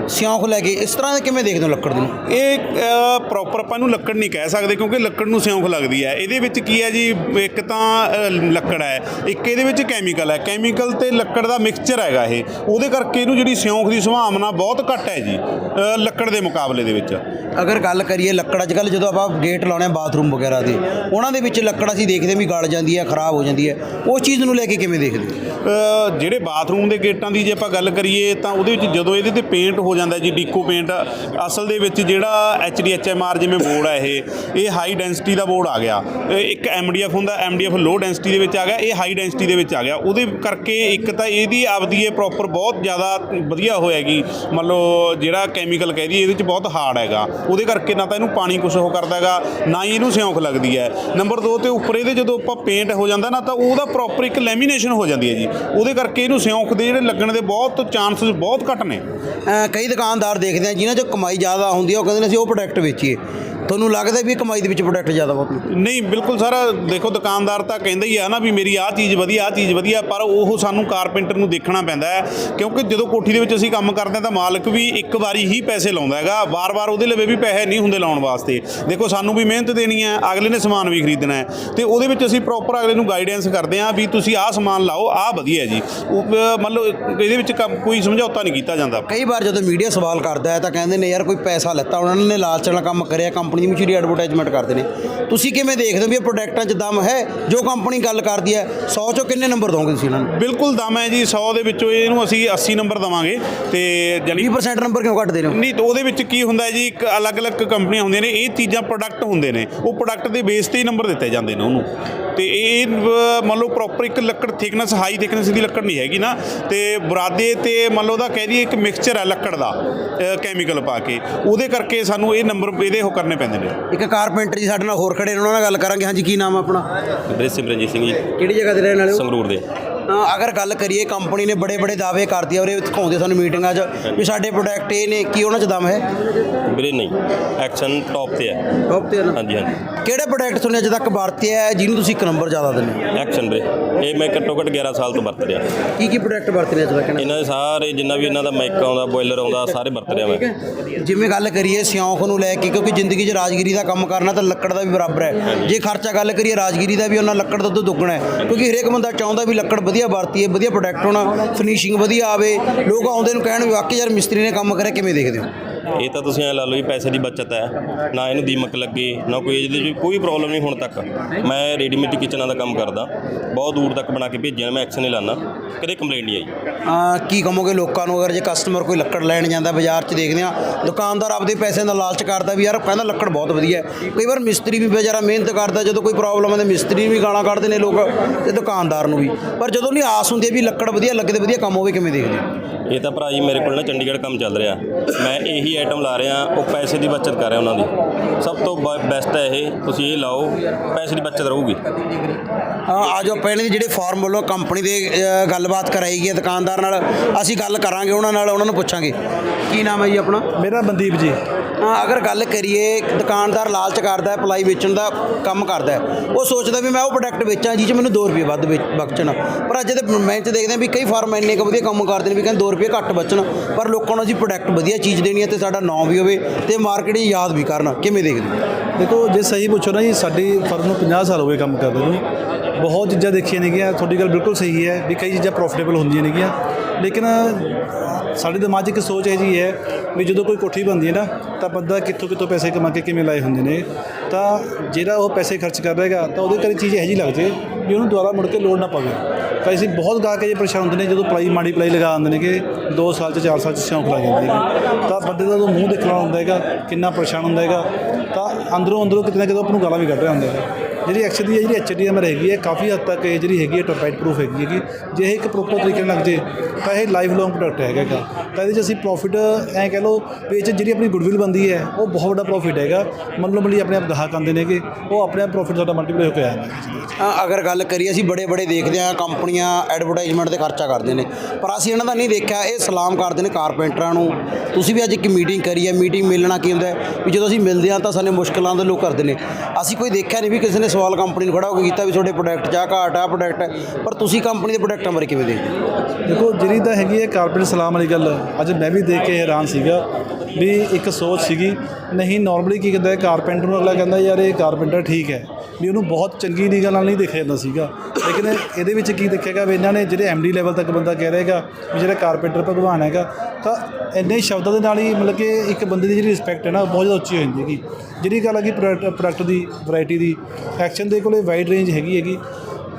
ਸਿਉਂਕ ਲੈ ਕੇ ਇਸ ਤਰ੍ਹਾਂ ਦੇ ਕਿਵੇਂ ਦੇਖਦੇ ਹੋ ਲੱਕੜ ਨੂੰ? ਇਹ ਪ੍ਰੋਪਰ ਆਪਾਂ ਨੂੰ ਲੱਕੜ ਨਹੀਂ ਕਹਿ ਸਕਦੇ ਕਿਉਂਕਿ ਲੱਕੜ ਨੂੰ ਸਿਉਂਖ ਲੱਗਦੀ ਹੈ। ਇਹਦੇ ਵਿੱਚ ਕੀ ਹੈ ਜੀ ਇੱਕ ਤਾਂ ਲੱਕੜ ਹੈ ਇੱਕ ਇਹਦੇ ਵਿੱਚ ਕੈਮੀਕਲ ਹੈ। ਕੈਮੀਕਲ ਤੇ ਲੱਕੜ ਦਾ ਮਿਕਸਚਰ ਹੈਗਾ ਇਹ। ਉਹਦੇ ਕਰਕੇ ਇਹਨੂੰ ਜਿਹੜੀ ਸਿਉਂਖ ਦੀ ਸੰਭਾਵਨਾ ਬਹੁਤ ਘੱਟ ਹੈ ਜੀ ਲੱਕੜ ਦੇ ਮੁਕਾਬਲੇ ਦੇ ਵਿੱਚ। ਅਗਰ ਗੱਲ ਕਰੀਏ ਲੱਕੜ ਅੱਜ ਕੱਲ੍ਹ ਜਦੋਂ ਆਪਾਂ ਗੇਟ ਲਾਉਣੇ ਬਾਥਰੂਮ ਵਗੈਰਾ ਦੇ ਉਹਨਾਂ ਦੇ ਵਿੱਚ ਲੱਕੜ ਅਸੀਂ ਦੇਖਦੇ ਵੀ ਗਲ ਜਾਂਦੀ ਹੈ ਖਰਾਬ ਹੋ ਜਾਂਦੀ ਹੈ। ਉਸ ਚੀਜ਼ ਨੂੰ ਲੈ ਕੇ ਕਿਵੇਂ ਦੇਖਦੇ ਜਿਹੜੇ ਬਾਥਰੂਮ ਦੇ ਗੇਟਾਂ ਦੀ ਜੇ ਆਪਾਂ ਗੱਲ ਕਰੀਏ ਤਾਂ ਉਹਦੇ ਵਿੱਚ ਜਦੋਂ ਇਹਦੇ ਤੇ ਪੇਂਟ ਹੋ ਜਾਂਦਾ ਜੀ ਡੀਕੋ ਪੇਂਟ। ਅਸਲ ਦੇ ਵਿੱਚ ਜਿਹੜਾ ਐਚਡੀਐਚਐਮਆਰ ਜਿਵੇਂ ਬੋਰਡ ਹੈ ਇਹ ਇਹ ਹਾਈ ਡੈਂਸਿਟੀ ਦਾ ਬੋਰਡ ਆ ਗਿਆ। ਇਹ ਇੱਕ ਐਮਡੀਐਫ ਹੁੰਦਾ ਐਮਡੀਐਫ ਲੋ ਡੈਂਸਿਟੀ ਦੇ ਵਿੱਚ ਆ ਗਿਆ ਇਹ ਹਾਈ ਡੈਂਸਿਟੀ ਦੇ ਵਿੱਚ ਆ ਗਿਆ। ਉਹਦੇ ਕਰਕੇ ਇੱਕ ਤਾਂ ਇਹਦੀ ਆਪਦੀ ਇਹ ਪ੍ਰੋਪਰ ਬਹੁਤ ਜ਼ਿਆਦਾ ਵਧੀਆ ਹੋਏਗੀ ਮੰਨ ਲਓ ਜਿਹੜਾ ਕੈਮੀਕਲ ਕਹਿ ਦਈਏ ਇਹਦੇ ਵਿੱਚ ਬਹੁਤ ਹਾਰਡ ਹੈਗਾ। ਉਹਦੇ ਕਰਕੇ ਨਾ ਤਾਂ ਇਹਨੂੰ ਪਾਣੀ ਕੁਛ ਉਹ ਕਰਦਾ ਹੈਗਾ ਨਾ ਹੀ ਇਹਨੂੰ ਸਿਉਂਖ ਲੱਗਦੀ ਹੈ। ਨੰਬਰ 2 ਤੇ ਉੱਪਰ ਇਹਦੇ ਜਦੋਂ ਆਪਾਂ ਪੇਂਟ ਹੋ ਜਾਂਦਾ ਨਾ ਤਾਂ ਉਹਦਾ ਪ੍ਰੋਪਰ ਇੱਕ ਲੈਮੀਨੇਸ਼ਨ ਹੋ ਜਾਂਦੀ ਹੈ ਜੀ। ਉਹਦੇ ਕਰਕੇ ਇਹਨੂੰ ਸਿਉਂਖ ਦੇ ਜਿਹੜੇ ਲੱਗਣ ਦੇ ਬਹੁਤ ਚਾਂਸਸ ਬਹੁਤ ਘੱਟ ਨੇ। ਅ, ਕਈ ਦੁਕਾਨਦਾਰ ਦੇਖਦੇ ਆ ਜਿਨ੍ਹਾਂ 'ਚ ਕਮਾਈ ਜ਼ਿਆਦਾ ਹੁੰਦੀ ਹੈ ਉਹ ਕਹਿੰਦੇ ਨੇ ਅਸੀਂ ਉਹ ਪ੍ਰੋਡਕਟ ਵੇਚੀਏ। ਤੁਹਾਨੂੰ ਲੱਗਦਾ ਵੀ ਇਹ ਕਮਾਈ ਦੇ ਵਿੱਚ ਪ੍ਰੋਡਕਟ ਜ਼ਿਆਦਾ ਬਹੁਤ ਨਹੀਂ ਬਿਲਕੁਲ ਸਰ ਦੇਖੋ ਦੁਕਾਨਦਾਰ ਤਾਂ ਕਹਿੰਦਾ ਹੀ ਆ ਨਾ ਵੀ ਮੇਰੀ ਆਹ ਚੀਜ਼ ਵਧੀਆ ਆਹ ਚੀਜ਼ ਵਧੀਆ ਪਰ ਉਹ ਸਾਨੂੰ ਕਾਰਪੈਂਟਰ ਨੂੰ ਦੇਖਣਾ ਪੈਂਦਾ ਹੈ ਕਿਉਂਕਿ ਜਦੋਂ ਕੋਠੀ ਦੇ ਵਿੱਚ ਅਸੀਂ ਕੰਮ ਕਰਦੇ ਹਾਂ ਤਾਂ ਮਾਲਕ ਵੀ ਇੱਕ ਵਾਰੀ ਹੀ ਪੈਸੇ ਲਾਉਂਦਾ ਹੈਗਾ ਵਾਰ-ਵਾਰ ਉਹਦੇ ਲਵੇ ਵੀ ਪੈਸੇ ਨਹੀਂ ਹੁੰਦੇ ਲਾਉਣ ਵਾਸਤੇ। ਦੇਖੋ ਸਾਨੂੰ ਵੀ ਮਿਹਨਤ ਦੇਣੀ ਹੈ ਅਗਲੇ ਨੇ ਸਮਾਨ ਵੀ ਖਰੀਦਣਾ ਹੈ। ਤੇ ਉਹਦੇ ਵਿੱਚ ਅਸੀਂ ਪ੍ਰੋਪਰ ਅਗਲੇ ਨੂੰ ਗਾਈਡੈਂਸ ਕਰਦੇ ਹਾਂ ਵੀ ਤੁਸੀਂ ਆਹ ਸਮਾਨ ਲਾਓ ਆਹ ਵਧੀਆ ਹੈ ਜੀ। ਲਓ ਇਹਦੇ ਵਿੱਚ ਕੋਈ ਸਮਝੌਤਾ ਨਹੀਂ ਕੀਤਾ ਜਾਂਦਾ। ਕਈ ਵਾਰ ਜਦੋਂ ਮੀਡੀਆ ਸਵਾਲ ਕਰਦਾ ਹੈ ਤਾਂ ਕਹਿੰਦੇ ਨੇ ਯਾਰ ਕੋਈ ਪੈਸਾ ਲੈਤਾ ਉਹਨਾਂ ਨੇ ਲਾਲਚ ਨਾਲ ਕੰਮ ਕਰਿਆ ਕੰਪਨੀ ਦੀ ਮਸ਼ਹੂਰੀ ਐਡਵਰਟਾਈਜ਼ਮੈਂਟ ਕਰਦੇ ਨੇ। ਤੁਸੀਂ ਕਿਵੇਂ ਦੇਖਦੇ ਹੋ ਵੀ ਇਹ ਪ੍ਰੋਡਕਟਾਂ 'ਚ ਦਮ ਹੈ? ਜੋ ਕੰਪਨੀ ਗੱਲ ਕਰਦੀ ਹੈ 100 ਚੋਂ ਕਿੰਨੇ ਨੰਬਰ ਦੋਗੇ ਤੁਸੀਂ ਇਹਨਾਂ ਨੂੰ? ਬਿਲਕੁਲ ਦਮ ਹੈ ਜੀ 100 ਦੇ ਵਿੱਚੋਂ ਇਹਨੂੰ ਅਸੀਂ 80 ਨੰਬਰ ਦਵਾਂਗੇ ਤੇ ਜਾਨੀ 20% ਨੰਬਰ ਕਿਉਂ ਘੱਟ ਦੇ ਰਹੇ ਹੋ ਨਹੀਂ ਤਾਂ ਉਹਦੇ ਵਿੱਚ ਕੀ ਹੁੰਦਾ ਜੀ ਇੱਕ ਅਲੱਗ-ਅਲੱਗ ਕੰਪਨੀਆਂ ਹੁੰਦੀਆਂ ਨੇ ਇਹ ਚੀਜ਼ਾਂ ਪ੍ਰੋਡਕਟ ਹੁੰਦੇ ਨੇ। ਉਹ ਪ੍ਰੋਡਕਟ ਦੇ ਬੇਸ ਤੇ ਹੀ ਨੰਬਰ ਦਿੱਤੇ ਜਾਂਦੇ ਨੇ ਉਹਨੂੰ। ਤੇ ਇਹ ਮੰਨ ਲਓ ਪ੍ਰੋਪਰ ਇੱਕ ਲੱਕੜ ਥਿਕਨੈਸ ਹਾਈ ਥਿਕਨੈਸ ਦੀ ਲੱਕੜ ਨਹੀਂ ਹੈਗੀ ਨਾ। ਤੇ ਬਰਾਦੇ ਤੇ ਮੰਨ ਲਓ ਉਹਦਾ ਕਹਿ ਦਈਏ ਇੱਕ ਮਿਕਸਚਰ ਹੈ ਲੱਕੜ ਦਾ ਕੈਮੀਕਲ ਪਾ ਕੇ। ਉਹਦੇ ਕਰਕੇ ਸਾਨੂੰ ਇਹ ਨੰਬਰ ਇਹਦੇ ਉਹ ਕਰਨੇ ਪੈਂਦੇ ਨੇ। ਇੱਕ ਕਾਰਪੈਂਟਰ ਜੀ ਸਾਡੇ ਨਾਲ ਹੋਰ ਖੜੇ ਨੇ ਉਹਨਾਂ ਨਾਲ ਗੱਲ ਕਰਾਂਗੇ। ਹਾਂਜੀ ਕੀ ਨਾਮ ਆ ਆਪਣਾ? ਵੀਰੇ ਸਿਮਰਨਜੀਤ ਸਿੰਘ ਜੀ। ਕਿਹੜੀ ਜਗ੍ਹਾ ਤੇ ਰਹਿਣ ਵਾਲੇ ਹੋ? ਸੰਗਰੂਰ ਦੇ। ਅਗਰ ਗੱਲ ਕਰੀਏ ਕੰਪਨੀ ਨੇ ਬੜੇ ਬੜੇ ਦਾਅਵੇ ਕਰਦੀ ਆ ਔਰ ਇਹ ਦਿਖਾਉਂਦੇ ਸਾਨੂੰ ਮੀਟਿੰਗਾਂ 'ਚ ਵੀ ਸਾਡੇ ਪ੍ਰੋਡਕਟ ਇਹ ਨੇ ਕੀ ਉਹਨਾਂ 'ਚ ਦਮ ਹੈ? ਵੀਰੇ ਨਹੀਂ ਐਕਸ਼ਨ ਟੌਪ ਤੇ ਹੈ। ਟੌਪ ਤੇ ਹਾਂਜੀ ਹਾਂਜੀ। ਕਿਹੜੇ ਪ੍ਰੋਡਕਟ ਤੁਹਾਨੂੰ ਅੱਜ ਤੱਕ ਵਰਤਿਆ ਹੈ ਜਿਹਨੂੰ ਤੁਸੀਂ ਇੱਕ ਨੰਬਰ ਜ਼ਿਆਦਾ ਦਿੰਦੇ ਹੋ? ਐਕਸ਼ਨ ਵੀਰੇ ਇਹ ਮੈਂ ਘੱਟੋ ਘੱਟ 11 ਸਾਲ ਤੋਂ ਵਰਤ ਰਿਹਾ। ਕੀ ਕੀ ਪ੍ਰੋਡਕਟ ਵਰਤਨੇ ਅੱਜ ਤੱਕ? ਇਹਨਾਂ ਦੇ ਸਾਰੇ ਜਿੰਨਾ ਵੀ ਇਹਨਾਂ ਦਾ ਮਾਈਕ ਆਉਂਦਾ ਬੋਇਲਰ ਆਉਂਦਾ ਸਾਰੇ ਵਰਤ ਰਿਹਾ ਮੈਂ। ਜਿਵੇਂ ਗੱਲ ਕਰੀਏ ਸਿਉਂਖ ਨੂੰ ਲੈ ਕੇ ਕਿਉਂਕਿ ਜ਼ਿੰਦਗੀ 'ਚ ਰਾਜਗੀਰੀ ਦਾ ਕੰਮ ਕਰਨਾ ਤਾਂ ਲੱਕੜ ਦਾ ਵੀ ਬਰਾਬਰ ਹੈ। ਜੇ ਖਰਚਾ ਗੱਲ ਕਰੀਏ ਰਾਜਗੀਰੀ ਦਾ ਵੀ ਉਹਨਾਂ ਲੱਕੜ ਦਾ ਦੁੱਧ ਦੁੱਗਣਾ ਹੈ। ਕਿਉਂਕਿ ਹਰੇਕ ਬੰਦਾ ਚਾਹੁੰਦਾ ਵੀ ਲੱਕੜ ਵਧੀਆ ਵਰਤੀਏ ਵਧੀਆ ਪ੍ਰੋਡਕਟ ਹੋਣਾ ਫਿਨਿਸ਼ਿੰਗ ਵਧੀਆ ਆਵੇ, ਲੋਕ ਆਉਂਦੇ ਨੂੰ ਕਹਿਣ ਵੀ ਵਾਕਈ ਯਾਰ ਮਿਸਤਰੀ ਨੇ ਕੰਮ ਕਰਿਆ, ਕਿਵੇਂ ਦੇਖਦੇ ਹੋ? ਇਹ ਤਾਂ ਤੁਸੀਂ ਐ ਲਾ ਲਓ ਵੀ ਪੈਸੇ ਦੀ ਬਚਤ ਹੈ। ਨਾ ਇਹਨੂੰ ਦੀਮਕ ਲੱਗੇ ਨਾ ਕੋਈ ਇਹਦੇ ਵਿੱਚ ਕੋਈ ਪ੍ਰੋਬਲਮ ਨਹੀਂ ਹੁਣ ਤੱਕ। ਮੈਂ ਰੈਡੀਮੇਡ ਕਿਚਨਾਂ ਦਾ ਕੰਮ ਕਰਦਾ। ਬਹੁਤ ਦੂਰ ਤੱਕ ਬਣਾ ਕੇ ਭੇਜਿਆ ਮੈਂ ਐਕਸ਼ਨ ਨਹੀਂ ਲਾਣਾ ਕਦੇ ਕੰਪਲੇਂਟ ਨਹੀਂ ਆਈ। ਅਹ ਕੀ ਕਹੋਗੇ ਲੋਕਾਂ ਨੂੰ ਅਗਰ ਜੇ ਕਸਟਮਰ ਕੋਈ ਲੱਕੜ ਲੈਣ ਜਾਂਦਾ ਬਾਜ਼ਾਰ 'ਚ ਦੇਖਦੇ ਆ ਦੁਕਾਨਦਾਰ ਆਪਦੇ ਪੈਸਿਆਂ ਦਾ ਲਾਲਚ ਕਰਦਾ ਵੀ ਯਾਰ ਕਹਿੰਦਾ ਲੱਕੜ ਬਹੁਤ ਵਧੀਆ ਹੈ। ਕਈ ਵਾਰ ਮਿਸਤਰੀ ਵੀ ਵਿਚਾਰਾ ਮਿਹਨਤ ਕਰਦਾ ਜਦੋਂ ਕੋਈ ਪ੍ਰੋਬਲਮ ਆਉਂਦੀ ਮਿਸਤਰੀ ਵੀ ਗਾਲਾਂ ਕੱਢਦੇ ਨੇ ਲੋਕ ਤੇ ਦੁਕਾਨਦਾਰ ਨੂੰ ਵੀ। ਪਰ ਜਦੋਂ ਨਹੀਂ ਆਸ ਹੁੰਦੀ ਹੈ ਵੀ ਲੱਕੜ ਵਧੀਆ ਲੱਗੇ ਤੇ ਵਧੀਆ ਕੰਮ ਹੋਵੇ ਕਿਵੇਂ ਦੇਖਦੇ ਹੋ? ਇਹ ਤਾਂ ਭਰਾ ਜੀ ਮੇਰੇ ਕੋਲ ਨਾ ਚੰਡੀਗੜ੍ਹ ਕੰਮ ਚੱਲ ਰਿਹਾ। ਮੈਂ ਇਹੀ ਆਈਟਮ ਲਾ ਰਿਹਾ ਉਹ ਪੈਸੇ ਦੀ ਬਚਤ ਕਰ ਰਿਹਾ ਉਹਨਾਂ ਦੀ। ਸਭ ਤੋਂ ਬੈਸਟ ਹੈ ਇਹ ਤੁਸੀਂ ਇਹ ਲਾਓ ਪੈਸੇ ਦੀ ਬਚਤ ਰਹੂਗੀ। ਆ ਜੋ ਪਹਿਲੇ ਦੇ ਜਿਹੜੇ ਫਾਰਮ ਵੱਲੋਂ ਕੰਪਨੀ ਦੇ ਗੱਲਬਾਤ ਕਰਾਈ ਗਈ ਹੈ ਦੁਕਾਨਦਾਰ ਨਾਲ ਅਸੀਂ ਗੱਲ ਕਰਾਂਗੇ ਉਹਨਾਂ ਨਾਲ ਉਹਨਾਂ ਨੂੰ ਪੁੱਛਾਂਗੇ। ਕੀ ਨਾਮ ਹੈ ਜੀ ਆਪਣਾ? ਮੇਰਾ ਮਨਦੀਪ ਜੀ। ਹਾਂ ਅਗਰ ਗੱਲ ਕਰੀਏ, ਦੁਕਾਨਦਾਰ ਲਾਲਚ ਕਰਦਾ ਹੈ, ਪਲਾਈ ਵੇਚਣ ਦਾ ਕੰਮ ਕਰਦਾ ਹੈ, ਉਹ ਸੋਚਦਾ ਵੀ ਮੈਂ ਉਹ ਪ੍ਰੋਡਕਟ ਵੇਚਾਂ ਜਿਹ 'ਚ ਮੈਨੂੰ 2 ਰੁਪਏ ਵੱਧ ਵੇਚ- ਬਚਣ ਪਰ ਅੱਜ ਦੇ ਮੈਂ ਚ ਦੇਖਦੇ ਹਾਂ ਵੀ ਕਈ ਫਾਰਮ ਇੰਨੇ ਕੁ ਵਧੀਆ ਕੰਮ ਕਰਦੇ ਨੇ ਵੀ ਕਹਿੰਦੇ 2 ਰੁਪਏ ਘੱਟ ਬਚਣ, ਪਰ ਲੋਕਾਂ ਨੂੰ ਅਸੀਂ ਪ੍ਰੋਡਕਟ ਵਧੀਆ ਚੀਜ਼ ਦੇਣੀ ਹੈ ਤੇ ਸਾਡਾ ਨਾਂ ਵੀ ਹੋਵੇ ਤੇ ਮਾਰਕੀਟ ਯਾਦ ਵੀ ਕਰਨ। ਕਿਵੇਂ ਦੇਖਦੇ ਦੇਖੋ, ਜੇ ਸਹੀ ਪੁੱਛੋ ਨਾ ਜੀ, ਸਾਡੀ ਫਰਮ ਨੂੰ 50 ਸਾਲ ਹੋ ਗਏ ਕੰਮ ਕਰਦੇ ਨੂੰ। ਬਹੁਤ ਚੀਜ਼ਾਂ ਦੇਖੀਆਂ ਨੇਗੀਆਂ, ਤੁਹਾਡੀ ਗੱਲ ਬਿਲਕੁਲ ਸਹੀ ਹੈ ਵੀ ਕਈ ਚੀਜ਼ਾਂ ਪ੍ਰੋਫਿਟੇਬਲ ਹੁੰਦੀਆਂ ਨੇਗੀਆਂ। ਲੇਕਿਨ ਸਾਡੇ ਦਿਮਾਗ 'ਚ ਇੱਕ ਸੋਚ ਇਹ ਜੀ ਹੈ ਵੀ ਜਦੋਂ ਕੋਈ ਕੋਠੀ ਬਣਦੀ ਹੈ ਨਾ, ਤਾਂ ਬੰਦਾ ਕਿੱਥੋਂ ਕਿੱਥੋਂ ਪੈਸੇ ਕਮਾ ਕੇ ਕਿਵੇਂ ਲਾਏ ਹੁੰਦੇ ਨੇ। ਤਾਂ ਜਿਹੜਾ ਉਹ ਪੈਸੇ ਖਰਚ ਕਰ ਰਹੇਗਾ ਤਾਂ ਉਹਦੇ ਕਰੀ ਚੀਜ਼ ਇਹੋ ਜਿਹੀ ਲੱਗ ਜੇ ਵੀ ਉਹਨੂੰ ਦੁਬਾਰਾ ਮੁੜ ਕੇ ਲੋੜ ਨਾ ਪਵੇ। ਤਾਂ ਅਸੀਂ ਬਹੁਤ ਗਾ ਕੇ ਜੇ ਪਰੇਸ਼ਾਨ ਹੁੰਦੇ ਨੇ ਜਦੋਂ ਪਲਾਈ, ਮਾੜੀ ਪਲਾਈ ਲਗਾ ਦਿੰਦੇ ਨੇ ਕਿ 2 ਸਾਲ ਚ 4 ਸਾਲ ਚ ਸ਼ੌਂਕ ਲੱਗ ਜਾਂਦੀ ਹੈ ਤਾਂ ਬੰਦੇ ਦਾ ਜਦੋਂ ਮੂੰਹ ਦੇਖਣਾ ਹੁੰਦਾ ਹੈਗਾ, ਕਿੰਨਾ ਪਰੇਸ਼ਾਨ ਹੁੰਦਾ ਹੈਗਾ, ਤਾਂ ਅੰਦਰੋਂ ਅੰਦਰੋਂ ਕਿਤੇ ਨਾ ਕਿਤੇ ਆਪਾਂ ਨੂੰ ਗਾਲਾਂ ਵੀ ਕੱਢ ਰਿਹਾ ਹੁੰਦਾ ਹੈ ਜਿਹੜੀ ਐਕਚੁਅਲੀ ਦੀ ਹੈ, ਜਿਹੜੀ ਐਚ ਡੀ ਐਮ ਹੈਗੀ ਹੈ ਕਾਫੀ ਹੱਦ ਤੱਕ ਇਹ ਜਿਹੜੀ ਹੈਗੀ ਹੈ ਟਰਪਾਈਟ ਪ੍ਰੂਫ ਹੈਗੀ ਹੈਗੀ। ਜੇ ਇਹ ਇੱਕ ਪ੍ਰੋਪਰ ਤਰੀਕੇ ਨਾਲ ਲੱਗ ਜੇ, ਤਾਂ ਇਹ ਲਾਈਫ ਲੌਂਗ ਪ੍ਰੋਡਕਟ ਹੈਗਾ। ਗਾ। ਤਾਂ ਇਹਦੇ 'ਚ ਅਸੀਂ ਪ੍ਰੋਫਿਟ ਐਂ ਕਹਿ ਲਓ ਵੀ ਇਹ 'ਚ ਜਿਹੜੀ ਆਪਣੀ ਗੁੱਡਵਿਲ ਬੰਦੀ ਹੈ, ਉਹ ਬਹੁਤ ਵੱਡਾ ਪ੍ਰੋਫਿਟ ਹੈਗਾ। ਮੰਨ ਲਓ ਮਲੀ ਆਪਣੇ ਆਪ ਗਾਹਕ ਆਉਂਦੇ ਨੇਗੇ, ਉਹ ਆਪਣੇ ਆਪ ਪ੍ਰੋਫਿਟ ਸਾਡਾ ਮਲਟੀਪਲਾਈ ਹੋ ਕੇ ਆਇਆ ਅਗਰ ਗੱਲ ਕਰੀਏ, ਅਸੀਂ ਬੜੇ ਬੜੇ ਦੇਖਦੇ ਹਾਂ, ਕੰਪਨੀਆਂ ਐਡਵਰਟਾਈਜ਼ਮੈਂਟ ਤੇ ਖਰਚਾ ਕਰਦੇ ਨੇ। ਪਰ ਅਸੀਂ ਇਹਨਾਂ ਦਾ ਨਹੀਂ ਦੇਖਿਆ, ਇਹ ਸਲਾਮ ਕਰਦੇ ਨੇ ਕਾਰਪੈਂਟਰਾਂ ਨੂੰ। ਤੁਸੀਂ ਵੀ ਅੱਜ ਇੱਕ ਮੀਟਿੰਗ ਕਰੀ ਹੈ ਮੀਟਿੰਗ ਮਿਲਣਾ ਕੀ ਹੁੰਦਾ ਵੀ ਜਦੋਂ ਅਸੀਂ ਮਿਲਦੇ ਹਾਂ, ਤਾਂ ਸਾਨੂੰ ਮੁਸ਼ਕਲਾਂ ਦੇ ਲੋਕ ਕਰਦੇ ਨੇ। ਅਸੀਂ ਕੋਈ ਦੇਖਿਆ ਨਹੀਂ ਵੀ ਕਿਸੇ ਨੇ ਸਵਾਲ ਕੰਪਨੀ ਨੂੰ ਖੜਾ ਹੋ ਕੇ ਕੀਤਾ ਵੀ ਤੁਹਾਡੇ ਪ੍ਰੋਡਕਟ 'ਚ ਆਹ ਘਾਟ ਆ ਪ੍ਰੋਡਕਟ ਹੈ ਪਰ ਤੁਸੀਂ ਕੰਪਨੀ ਦੇ ਪ੍ਰੋਡਕਟਾਂ ਬਾਰੇ ਕਿਵੇਂ ਦੇਖਦੇ ਹੋ? ਦੇਖੋ, ਜਿਹੜੀ ਤਾਂ ਹੈਗੀ ਹੈ ਕਾਰਪੋਰੇਟ ਸਲਾਮ ਵਾਲੀ ਗੱਲ, ਅੱਜ ਮੈਂ ਵੀ ਦੇਖ ਕੇ ਹੈਰਾਨ ਸੀਗਾ ਵੀ ਇੱਕ ਸੋਚ ਸੀਗੀ, ਨਹੀਂ ਨਾਰਮਲੀ ਕੀ ਕਹਿੰਦਾ ਕਾਰਪੈਂਟਰ ਨੂੰ ਅਗਲਾ ਕਹਿੰਦਾ, ਯਾਰ, ਇਹ ਕਾਰਪੈਂਟਰ ਠੀਕ ਹੈ। ਵੀ ਉਹਨੂੰ ਬਹੁਤ ਚੰਗੀ ਨਿਗਾਹ ਨਾਲ ਨਹੀਂ ਦੇਖਿਆ ਜਾਂਦਾ ਸੀਗਾ। ਲੇਕਿਨ ਇਹਦੇ ਵਿੱਚ ਕੀ ਦੇਖਿਆਗਾ ਵੀ ਇਹਨਾਂ ਨੇ ਜਿਹੜੇ ਐਮਡੀ ਲੈਵਲ ਤੱਕ ਬੰਦਾ ਕਹਿ ਰਿਹਾਗਾ ਵੀ ਜਿਹੜਾ ਕਾਰਪੈਂਟਰ ਭਗਵਾਨ ਹੈਗਾ, ਤਾਂ ਇੰਨੇ ਸ਼ਬਦਾਂ ਦੇ ਨਾਲ ਹੀ ਮਤਲਬ ਕਿ ਇੱਕ ਬੰਦੇ ਦੀ ਜਿਹੜੀ ਰਿਸਪੈਕਟ ਹੈ ਨਾ ਉਹ ਬਹੁਤ ਜ਼ਿਆਦਾ ਉੱਚੀ ਹੋ ਜਾਂਦੀ ਹੈਗੀ। ਜਿਹੜੀ ਗੱਲ ਹੈਗੀ ਪ੍ਰੋਡਕਟ ਪ੍ਰੋਡਕਟ ਦੀ ਵੈਰਾਈਟੀ ਦੀ ਐਕਸ਼ਨ ਦੇ ਕੋਲੇ ਵਾਈਡ ਰੇਂਜ ਹੈਗੀ ਹੈਗੀ।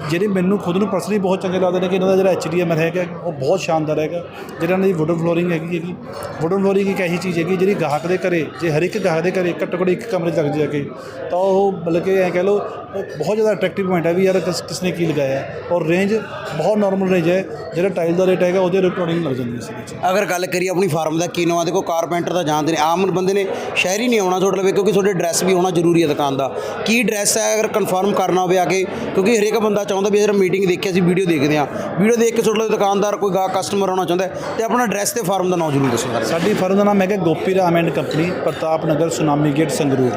ਜਿਹੜੇ ਮੈਨੂੰ ਖੁਦ ਨੂੰ ਪਰਸਨਲੀ ਬਹੁਤ ਚੰਗੇ ਲੱਗਦੇ ਨੇ ਕਿ ਇਹਨਾਂ ਦਾ ਜਿਹੜਾ ਐਚਡੀਐਮ ਹੈਗਾ, ਉਹ ਬਹੁਤ ਸ਼ਾਨਦਾਰ ਹੈਗਾ। ਜਿਹੜਾ ਇਹਨਾਂ ਦੀ ਵੁਡਨ ਫਲੋਰਿੰਗ ਹੈਗੀ ਹੈਗੀ। ਵੁਡਨ ਫਲੋਰਿੰਗ ਇੱਕ ਐਸੀ ਚੀਜ਼ ਹੈਗੀ, ਜਿਹੜੀ ਗਾਹਕ ਦੇ ਘਰੇ, ਜੇ ਹਰ ਇੱਕ ਗਾਹਕ ਦੇ ਘਰੇ ਘੱਟੋ ਘੱਟ ਇੱਕ ਕਮਰੇ 'ਚ ਲੱਗ ਜਾ ਕੇ ਤਾਂ ਉਹ ਮਤਲਬ ਕਿ ਐਂ ਕਹਿ ਲਓ ਬਹੁਤ ਜ਼ਿਆਦਾ ਅਟਰੈਕਟਿਵ ਪੁਆਇੰਟ ਹੈ ਵੀ ਯਾਰ ਕਿਸ ਨੇ ਕੀ ਲਗਾਇਆ। ਔਰ ਰੇਂਜ ਬਹੁਤ ਨਾਰਮਲ ਰੇਂਜ ਹੈ, ਜਿਹੜਾ ਟਾਈਲ ਦਾ ਰੇਟ ਹੈਗਾ, ਉਹਦੇ ਅਕੋਰਡਿੰਗ ਲੱਗ ਜਾਂਦੀ ਹੈ ਇਸ ਵਿੱਚ। ਅਗਰ ਗੱਲ ਕਰੀਏ ਆਪਣੀ ਫਾਰਮ ਦਾ ਕੀ ਨਾਮ ਆ ਦੇਖੋ ਕਾਰਪੈਂਟਰ ਦਾ ਜਾਣਦੇ ਨੇ, ਆਮ ਬੰਦੇ ਨੇ ਸ਼ਹਿਰੀ ਨਹੀਂ ਆਉਣਾ ਤੁਹਾਡੇ ਲਵੇ ਕਿਉਂਕਿ ਤੁਹਾਡੇ ਐਡਰੈਸ ਵੀ ਹੋਣਾ ਜ਼ਰੂਰੀ ਹੈ ਦੁਕਾਨ ਦਾ। ਕੀ ਐਡਰੈਸ ਹੈ, ਅਗਰ ਕਨਫਰਮ ਕਰਨਾ ਹੋਵੇ ਆ ਕੇ, ਕਿਉਂਕਿ ਹਰੇਕ ਬੰਦਾ ਚਾਹੁੰਦਾ ਵੀ ਯਾਰ ਮੀਟਿੰਗ ਦੇਖੀ ਅਸੀਂ ਵੀਡੀਓ ਦੇਖਦੇ ਹਾਂ। ਵੀਡੀਓ ਦੇਖ ਕੇ ਤੁਹਾਡੇ ਲਵੇ ਦੁਕਾਨਦਾਰ ਕੋਈ ਗਾ ਕਸਟਮਰ ਆਉਣਾ ਚਾਹੁੰਦਾ ਹੈ ਤੇ ਆਪਣਾ ਐਡਰੈਸ ਤੇ ਫਾਰਮ ਦਾ ਨਾਮ ਜ਼ਰੂਰ ਦੱਸੋ ਸਰ। ਸਾਡੀ ਫਰਮ ਦਾ ਨਾਮ ਹੈਗਾ Gopi Ram and company, Pratap Nagar, Sunami gate, Sangrur.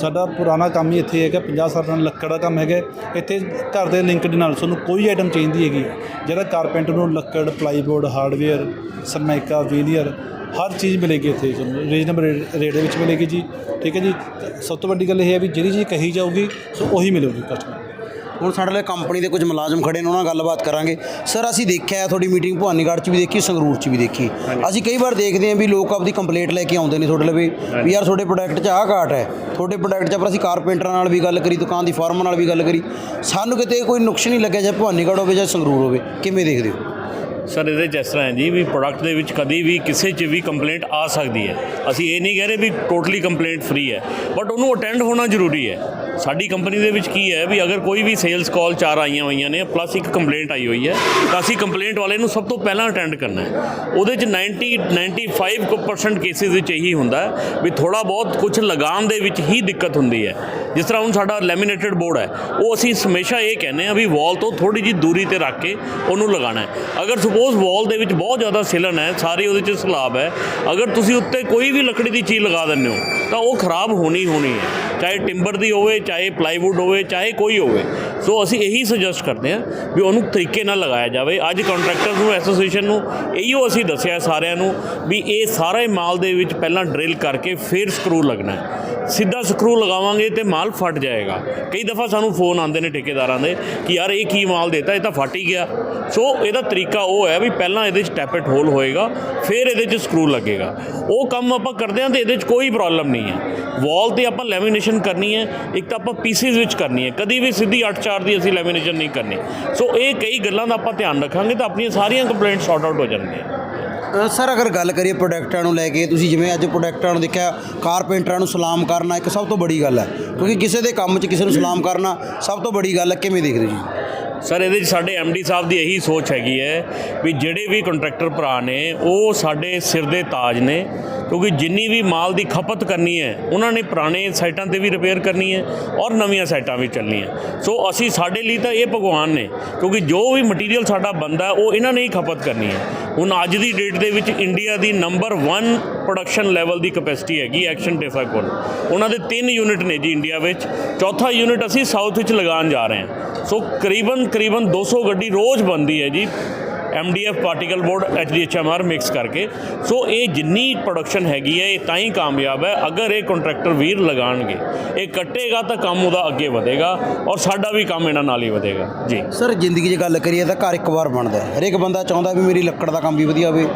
ਸਾਡਾ ਪੁਰਾਣਾ ਕੰਮ ਹੀ ਇੱਥੇ ਹੈਗਾ 50 ਸਾਲ ਪੁਰਾਣਾ ਲੱਕੜ ਦਾ ਕੰਮ ਹੈਗਾ। ਇੱਥੇ ਘਰ ਦੇ ਲਿੰਕ ਦੇ ਨਾਲ ਤੁਹਾਨੂੰ ਕੋਈ ਆਈਟਮ ਚਾਹੀਦੀ ਹੈਗੀ। ਜਿਹੜਾ ਕਾਰਪੈਂਟਰ ਨੂੰ ਲੱਕੜ ਪਲਾਈਬੋਰਡ ਹਾਰਡਵੇਅਰ ਸਰਮਾਈਕਾ ਵੀਨੀਅਰ ਹਰ ਚੀਜ਼ ਮਿਲੇਗੀ ਇੱਥੇ ਤੁਹਾਨੂੰ। ਰੀਜਨੇਬਲ ਰੇਟ ਦੇ ਵਿੱਚ ਮਿਲੇਗੀ ਜੀ। ਠੀਕ ਹੈ ਜੀ? ਸਭ ਤੋਂ ਵੱਡੀ ਗੱਲ ਇਹ ਹੈ ਵੀ ਜਿਹੜੀ ਚੀਜ਼ ਕਹੀ ਜਾਊਗੀ, ਸੋ ਉਹੀ ਮਿਲੇਗੀ ਕਸਟਮਰ ਹੁਣ ਸਾਡੇ ਲਈ ਕੰਪਨੀ ਦੇ ਕੁਝ ਮੁਲਾਜ਼ਮ ਖੜੇ ਨੇ ਉਹਨਾਂ ਨਾਲ ਗੱਲਬਾਤ ਕਰਾਂਗੇ। ਸਰ ਅਸੀਂ ਦੇਖਿਆ ਤੁਹਾਡੀ ਮੀਟਿੰਗ ਭਵਾਨੀਗੜ੍ਹ 'ਚ ਵੀ ਦੇਖੀ ਸੰਗਰੂਰ 'ਚ ਵੀ ਦੇਖੀ। ਅਸੀਂ ਕਈ ਵਾਰ ਦੇਖਦੇ ਹਾਂ ਵੀ ਲੋਕ ਆਪਦੀ ਕੰਪਲੇਂਟ ਲੈ ਕੇ ਆਉਂਦੇ ਨੇ ਤੁਹਾਡੇ ਲਵੇ ਵੀ ਯਾਰ ਤੁਹਾਡੇ ਪ੍ਰੋਡਕਟ 'ਚ ਆਹ ਘਾਟ ਹੈ। ਤੁਹਾਡੇ ਪ੍ਰੋਡਕਟ 'ਚ ਪਰ ਅਸੀਂ ਕਾਰਪੈਂਟਰਾਂ ਨਾਲ ਵੀ ਗੱਲ ਕਰੀ ਦੁਕਾਨ ਦੀ ਫਾਰਮ ਨਾਲ ਵੀ ਗੱਲ ਕਰੀ। ਸਾਨੂੰ ਕਿਤੇ ਕੋਈ ਨੁਕਸ ਨਹੀਂ ਲੱਗਿਆ ਚਾਹੇ ਭਵਾਨੀਗੜ੍ਹ ਹੋਵੇ ਜਾਂ ਸੰਗਰੂਰ ਹੋਵੇ। ਕਿਵੇਂ ਦੇਖਦੇ ਹੋ? ਸਰ ਇਹਦੇ ਇਸ ਤਰ੍ਹਾਂ ਹੈ ਜੀ ਵੀ ਪ੍ਰੋਡਕਟ ਦੇ ਵਿੱਚ ਕਦੀ ਵੀ ਕਿਸੇ 'ਚ ਵੀ ਕੰਪਲੇਂਟ ਆ ਸਕਦੀ ਹੈ। ਅਸੀਂ ਇਹ ਨਹੀਂ ਕਹਿ ਰਹੇ ਵੀ ਟੋਟਲੀ ਕੰਪਲੇਂਟ ਫ੍ਰੀ ਹੈ ਬਟ ਉਹਨੂੰ ਅਟੈਂਡ ਹੋਣਾ ਜ਼ਰੂਰੀ ਹੈ। ਸਾਡੀ ਕੰਪਨੀ ਦੇ ਵਿੱਚ ਕੀ ਹੈ ਵੀ ਅਗਰ ਕੋਈ ਵੀ ਸੇਲਸ ਕਾਲ ਚਾਰ ਆਈਆਂ ਹੋਈਆਂ ਨੇ ਪਲੱਸ ਇੱਕ ਕੰਪਲੇਂਟ ਆਈ ਹੋਈ ਹੈ, ਤਾਂ ਅਸੀਂ ਕੰਪਲੇਂਟ ਵਾਲੇ ਨੂੰ ਸਭ ਤੋਂ ਪਹਿਲਾਂ ਅਟੈਂਡ ਕਰਨਾ ਹੈ। ਉਹਦੇ ਚ 90 95% ਕੇਸਿਸ ਵਿੱਚ ਇਹੀ ਹੁੰਦਾ ਵੀ ਥੋੜਾ ਬਹੁਤ ਕੁਝ ਲਗਾਮ ਦੇ ਵਿੱਚ ਹੀ ਦਿੱਕਤ ਹੁੰਦੀ ਹੈ। ਜਿਸ ਤਰ੍ਹਾਂ ਹੁਣ ਸਾਡਾ ਲੈਮੀਨੇਟਡ ਬੋਰਡ ਹੈ, ਉਹ ਅਸੀਂ ਹਮੇਸ਼ਾ ਇਹ ਕਹਿੰਦੇ ਆ ਵੀ ਵਾਲ ਤੋਂ ਥੋੜੀ ਜੀ ਦੂਰੀ ਤੇ ਰੱਖ ਕੇ ਉਹਨੂੰ ਲਗਾਉਣਾ ਹੈ। ਅਗਰ ਸਪੋਜ਼ ਵਾਲ ਦੇ ਵਿੱਚ ਬਹੁਤ ਜ਼ਿਆਦਾ ਸਿਲਨ ਹੈ, ਸਾਰੀ ਉਹਦੇ ਚ ਸਲਾਬ ਹੈ, ਅਗਰ ਤੁਸੀਂ ਉੱਤੇ ਕੋਈ ਵੀ ਲੱਕੜੀ ਦੀ ਚੀਜ਼ ਲਗਾ ਦਿੰਦੇ ਹੋ, ਤਾਂ ਉਹ ਖਰਾਬ ਹੋਣੀ ਹੋਣੀ ਹੈ। ਚਾਹੇ ਟਿੰਬਰ ਦੀ ਹੋਵੇ ਚਾਹੇ ਪਲਾਈਵੁੱਡ ਹੋਵੇ ਚਾਹੇ ਕੋਈ ਹੋਵੇ। ਸੋ ਅਸੀਂ ਇਹੀ ਸੁਜੈਸਟ ਕਰਦੇ ਹਾਂ ਵੀ ਉਹਨੂੰ ਤਰੀਕੇ ਨਾਲ ਲਗਾਇਆ ਜਾਵੇ। ਅੱਜ ਕੰਟਰੈਕਟਰਸ ਨੂੰ ਐਸੋਸੀਏਸ਼ਨ ਨੂੰ ਇਹੀਓ ਅਸੀਂ ਦੱਸਿਆ ਸਾਰਿਆਂ ਨੂੰ ਵੀ ਇਹ ਸਾਰੇ ਮਾਲ ਦੇ ਵਿੱਚ ਪਹਿਲਾਂ ਡਰਿਲ ਕਰਕੇ ਫਿਰ ਸਕਰੂ ਲੱਗਣਾ ਹੈ। ਸਿੱਧਾ ਸਕਰੂ ਲਗਾਵਾਂਗੇ ਤੇ ਮਾਲ ਫਟ ਜਾਏਗਾ। ਕਈ ਦਫਾ ਸਾਨੂੰ ਫੋਨ ਆਉਂਦੇ ਨੇ ਠੇਕੇਦਾਰਾਂ ਦੇ ਕਿ ਯਾਰ ਇਹ ਕੀ ਮਾਲ ਦੇਤਾ, ਇਹ ਤਾਂ ਫਟ ਹੀ ਗਿਆ। ਸੋ ਇਹਦਾ ਤਰੀਕਾ ਉਹ ਹੈ ਵੀ ਪਹਿਲਾਂ ਇਹਦੇ 'ਚ ਟੈਪਟ ਹੋਲ ਹੋਏਗਾ, ਫਿਰ ਇਹਦੇ 'ਚ ਸਕਰੂ ਲੱਗੇਗਾ। ਉਹ ਕੰਮ ਆਪਾਂ ਕਰਦੇ ਹਾਂ ਤੇ ਇਹਦੇ 'ਚ ਕੋਈ ਪ੍ਰੋਬਲਮ ਨਹੀਂ ਹੈ। ਵਾਲ ਤੇ ਆਪਾਂ ਲੈਮੀਨੇਸ਼ਨ ਕਰਨੀ ਹੈ, ਇੱਕ ਤਾਂ ਆਪਾਂ ਪੀਸਿਸ ਵਿੱਚ ਕਰਨੀ ਹੈ। ਕਦੀ ਵੀ ਸਿੱਧੀ 8-4 ਦੀ ਅਸੀਂ ਲੈਮੀਨੇਸ਼ਨ ਨਹੀਂ ਕਰਨੀ। ਸੋ ਇਹ ਕਈ ਗੱਲਾਂ ਦਾ ਆਪਾਂ ਧਿਆਨ ਰੱਖਾਂਗੇ ਤਾਂ ਆਪਣੀਆਂ ਸਾਰੀਆਂ ਕੰਪਲੇਂਟ ਸੌਟ ਆਊਟ ਹੋ ਜਾਣਗੀਆਂ। ਸਰ ਅਗਰ ਗੱਲ ਕਰੀਏ ਪ੍ਰੋਡਕਟਾਂ ਨੂੰ ਲੈ ਕੇ ਤੁਸੀਂ ਜਿਵੇਂ ਅੱਜ ਪ੍ਰੋਡਕਟਾਂ ਨੂੰ ਦੇਖਿਆ ਕਾਰਪੈਂਟਰਾਂ ਨੂੰ ਸਲਾਮ ਕਰਨਾ ਇੱਕ ਸਭ ਤੋਂ ਬੜੀ ਗੱਲ ਹੈ। ਕਿਉਂਕਿ ਕਿਸੇ ਦੇ ਕੰਮ 'ਚ ਕਿਸੇ ਨੂੰ ਸਲਾਮ ਕਰਨਾ ਸਭ ਤੋਂ ਬੜੀ ਗੱਲ ਹੈ। ਕਿਵੇਂ ਦੇਖਦੇ ਜੀ? ਸਰ ਇਹਦੇ 'ਚ ਸਾਡੇ ਡੀ ਸਾਹਿਬ ਦੀ ਇਹੀ ਸੋਚ ਹੈਗੀ ਹੈ ਵੀ ਜਿਹੜੇ ਵੀ ਕੰਟਰੈਕਟਰ ਭਰਾ ਨੇ ਉਹ ਸਾਡੇ ਸਿਰ ਦੇ ਤਾਜ ਨੇ। ਕਿਉਂਕਿ ਜਿੰਨੀ ਵੀ ਮਾਲ ਦੀ ਖਪਤ ਕਰਨੀ ਹੈ, ਉਹਨਾਂ ਨੇ ਪੁਰਾਣੇ ਸਾਈਟਾਂ ਤੇ ਵੀ ਰਿਪੇਅਰ ਕਰਨੀ ਹੈ ਔਰ ਨਵੀਆਂ ਸਾਈਟਾਂ ਵੀ ਚੱਲਣੀਆਂ। ਸੋ ਅਸੀਂ ਸਾਡੇ ਲਈ ਤਾਂ ਇਹ ਭਗਵਾਨ ਨੇ, ਕਿਉਂਕਿ ਜੋ ਵੀ ਮਟੀਰੀਅਲ ਸਾਡਾ ਬੰਦਾ ਉਹ ਇਹਨਾਂ ਨੇ ਹੀ ਖਪਤ ਕਰਨੀ ਹੈ। ਹੁਣ ਅੱਜ ਦੀ ਡੇਟ ਦੇ ਵਿੱਚ ਇੰਡੀਆ ਦੀ ਨੰਬਰ 1 ਪ੍ਰੋਡਕਸ਼ਨ ਲੈਵਲ ਦੀ ਕਪੈਸਿਟੀ ਹੈਗੀ ਐਕਸ਼ਨ ਟੇਫਾ ਕੋਲ। ਉਹਨਾਂ ਦੇ ਤਿੰਨ ਯੂਨਿਟ ਨੇ ਜੀ ਇੰਡੀਆ ਵਿੱਚ। ਚੌਥਾ ਯੂਨਿਟ ਅਸੀਂ ਸਾਊਥ ਵਿੱਚ ਲਗਾਉਣ ਜਾ ਰਹੇ ਹਾਂ। ਸੋ ਕਰੀਬਨ ਕਰੀਬਨ 200 ਗੱਡੀ ਰੋਜ਼ ਬਣਦੀ ਹੈ ਜੀ। MDF particle board HDHMR mix ਕਰਕੇ। ਸੋ ਇਹ ਜਿੰਨੀ ਪ੍ਰੋਡਕਸ਼ਨ ਹੈਗੀ ਹੈ, ਇਹ ਤਾਂ ਹੀ ਕਾਮਯਾਬ ਹੈ, ਅਗਰ ਇਹ ਕੰਟਰੈਕਟਰ ਵੀਰ ਲਗਾਣਗੇ। ਇਹ ਕੱਟੇਗਾ ਤਾਂ ਕੰਮ ਉਹਦਾ ਅੱਗੇ ਵਧੇਗਾ ਔਰ ਸਾਡਾ ਵੀ ਕੰਮ ਇਹਨਾਂ ਨਾਲ ਹੀ ਵਧੇਗਾ। ਜੀ। ਸਰ, ਜ਼ਿੰਦਗੀ 'ਚ ਗੱਲ ਕਰੀਏ ਤਾਂ ਘਰ ਇੱਕ ਵਾਰ ਬਣਦਾ ਹੈ। ਹਰੇਕ ਬੰਦਾ ਚਾਹੁੰਦਾ ਵੀ ਮੇਰੀ ਲੱਕੜ ਦਾ ਕੰਮ ਵੀ ਵਧੀਆ ਹੋਵੇ।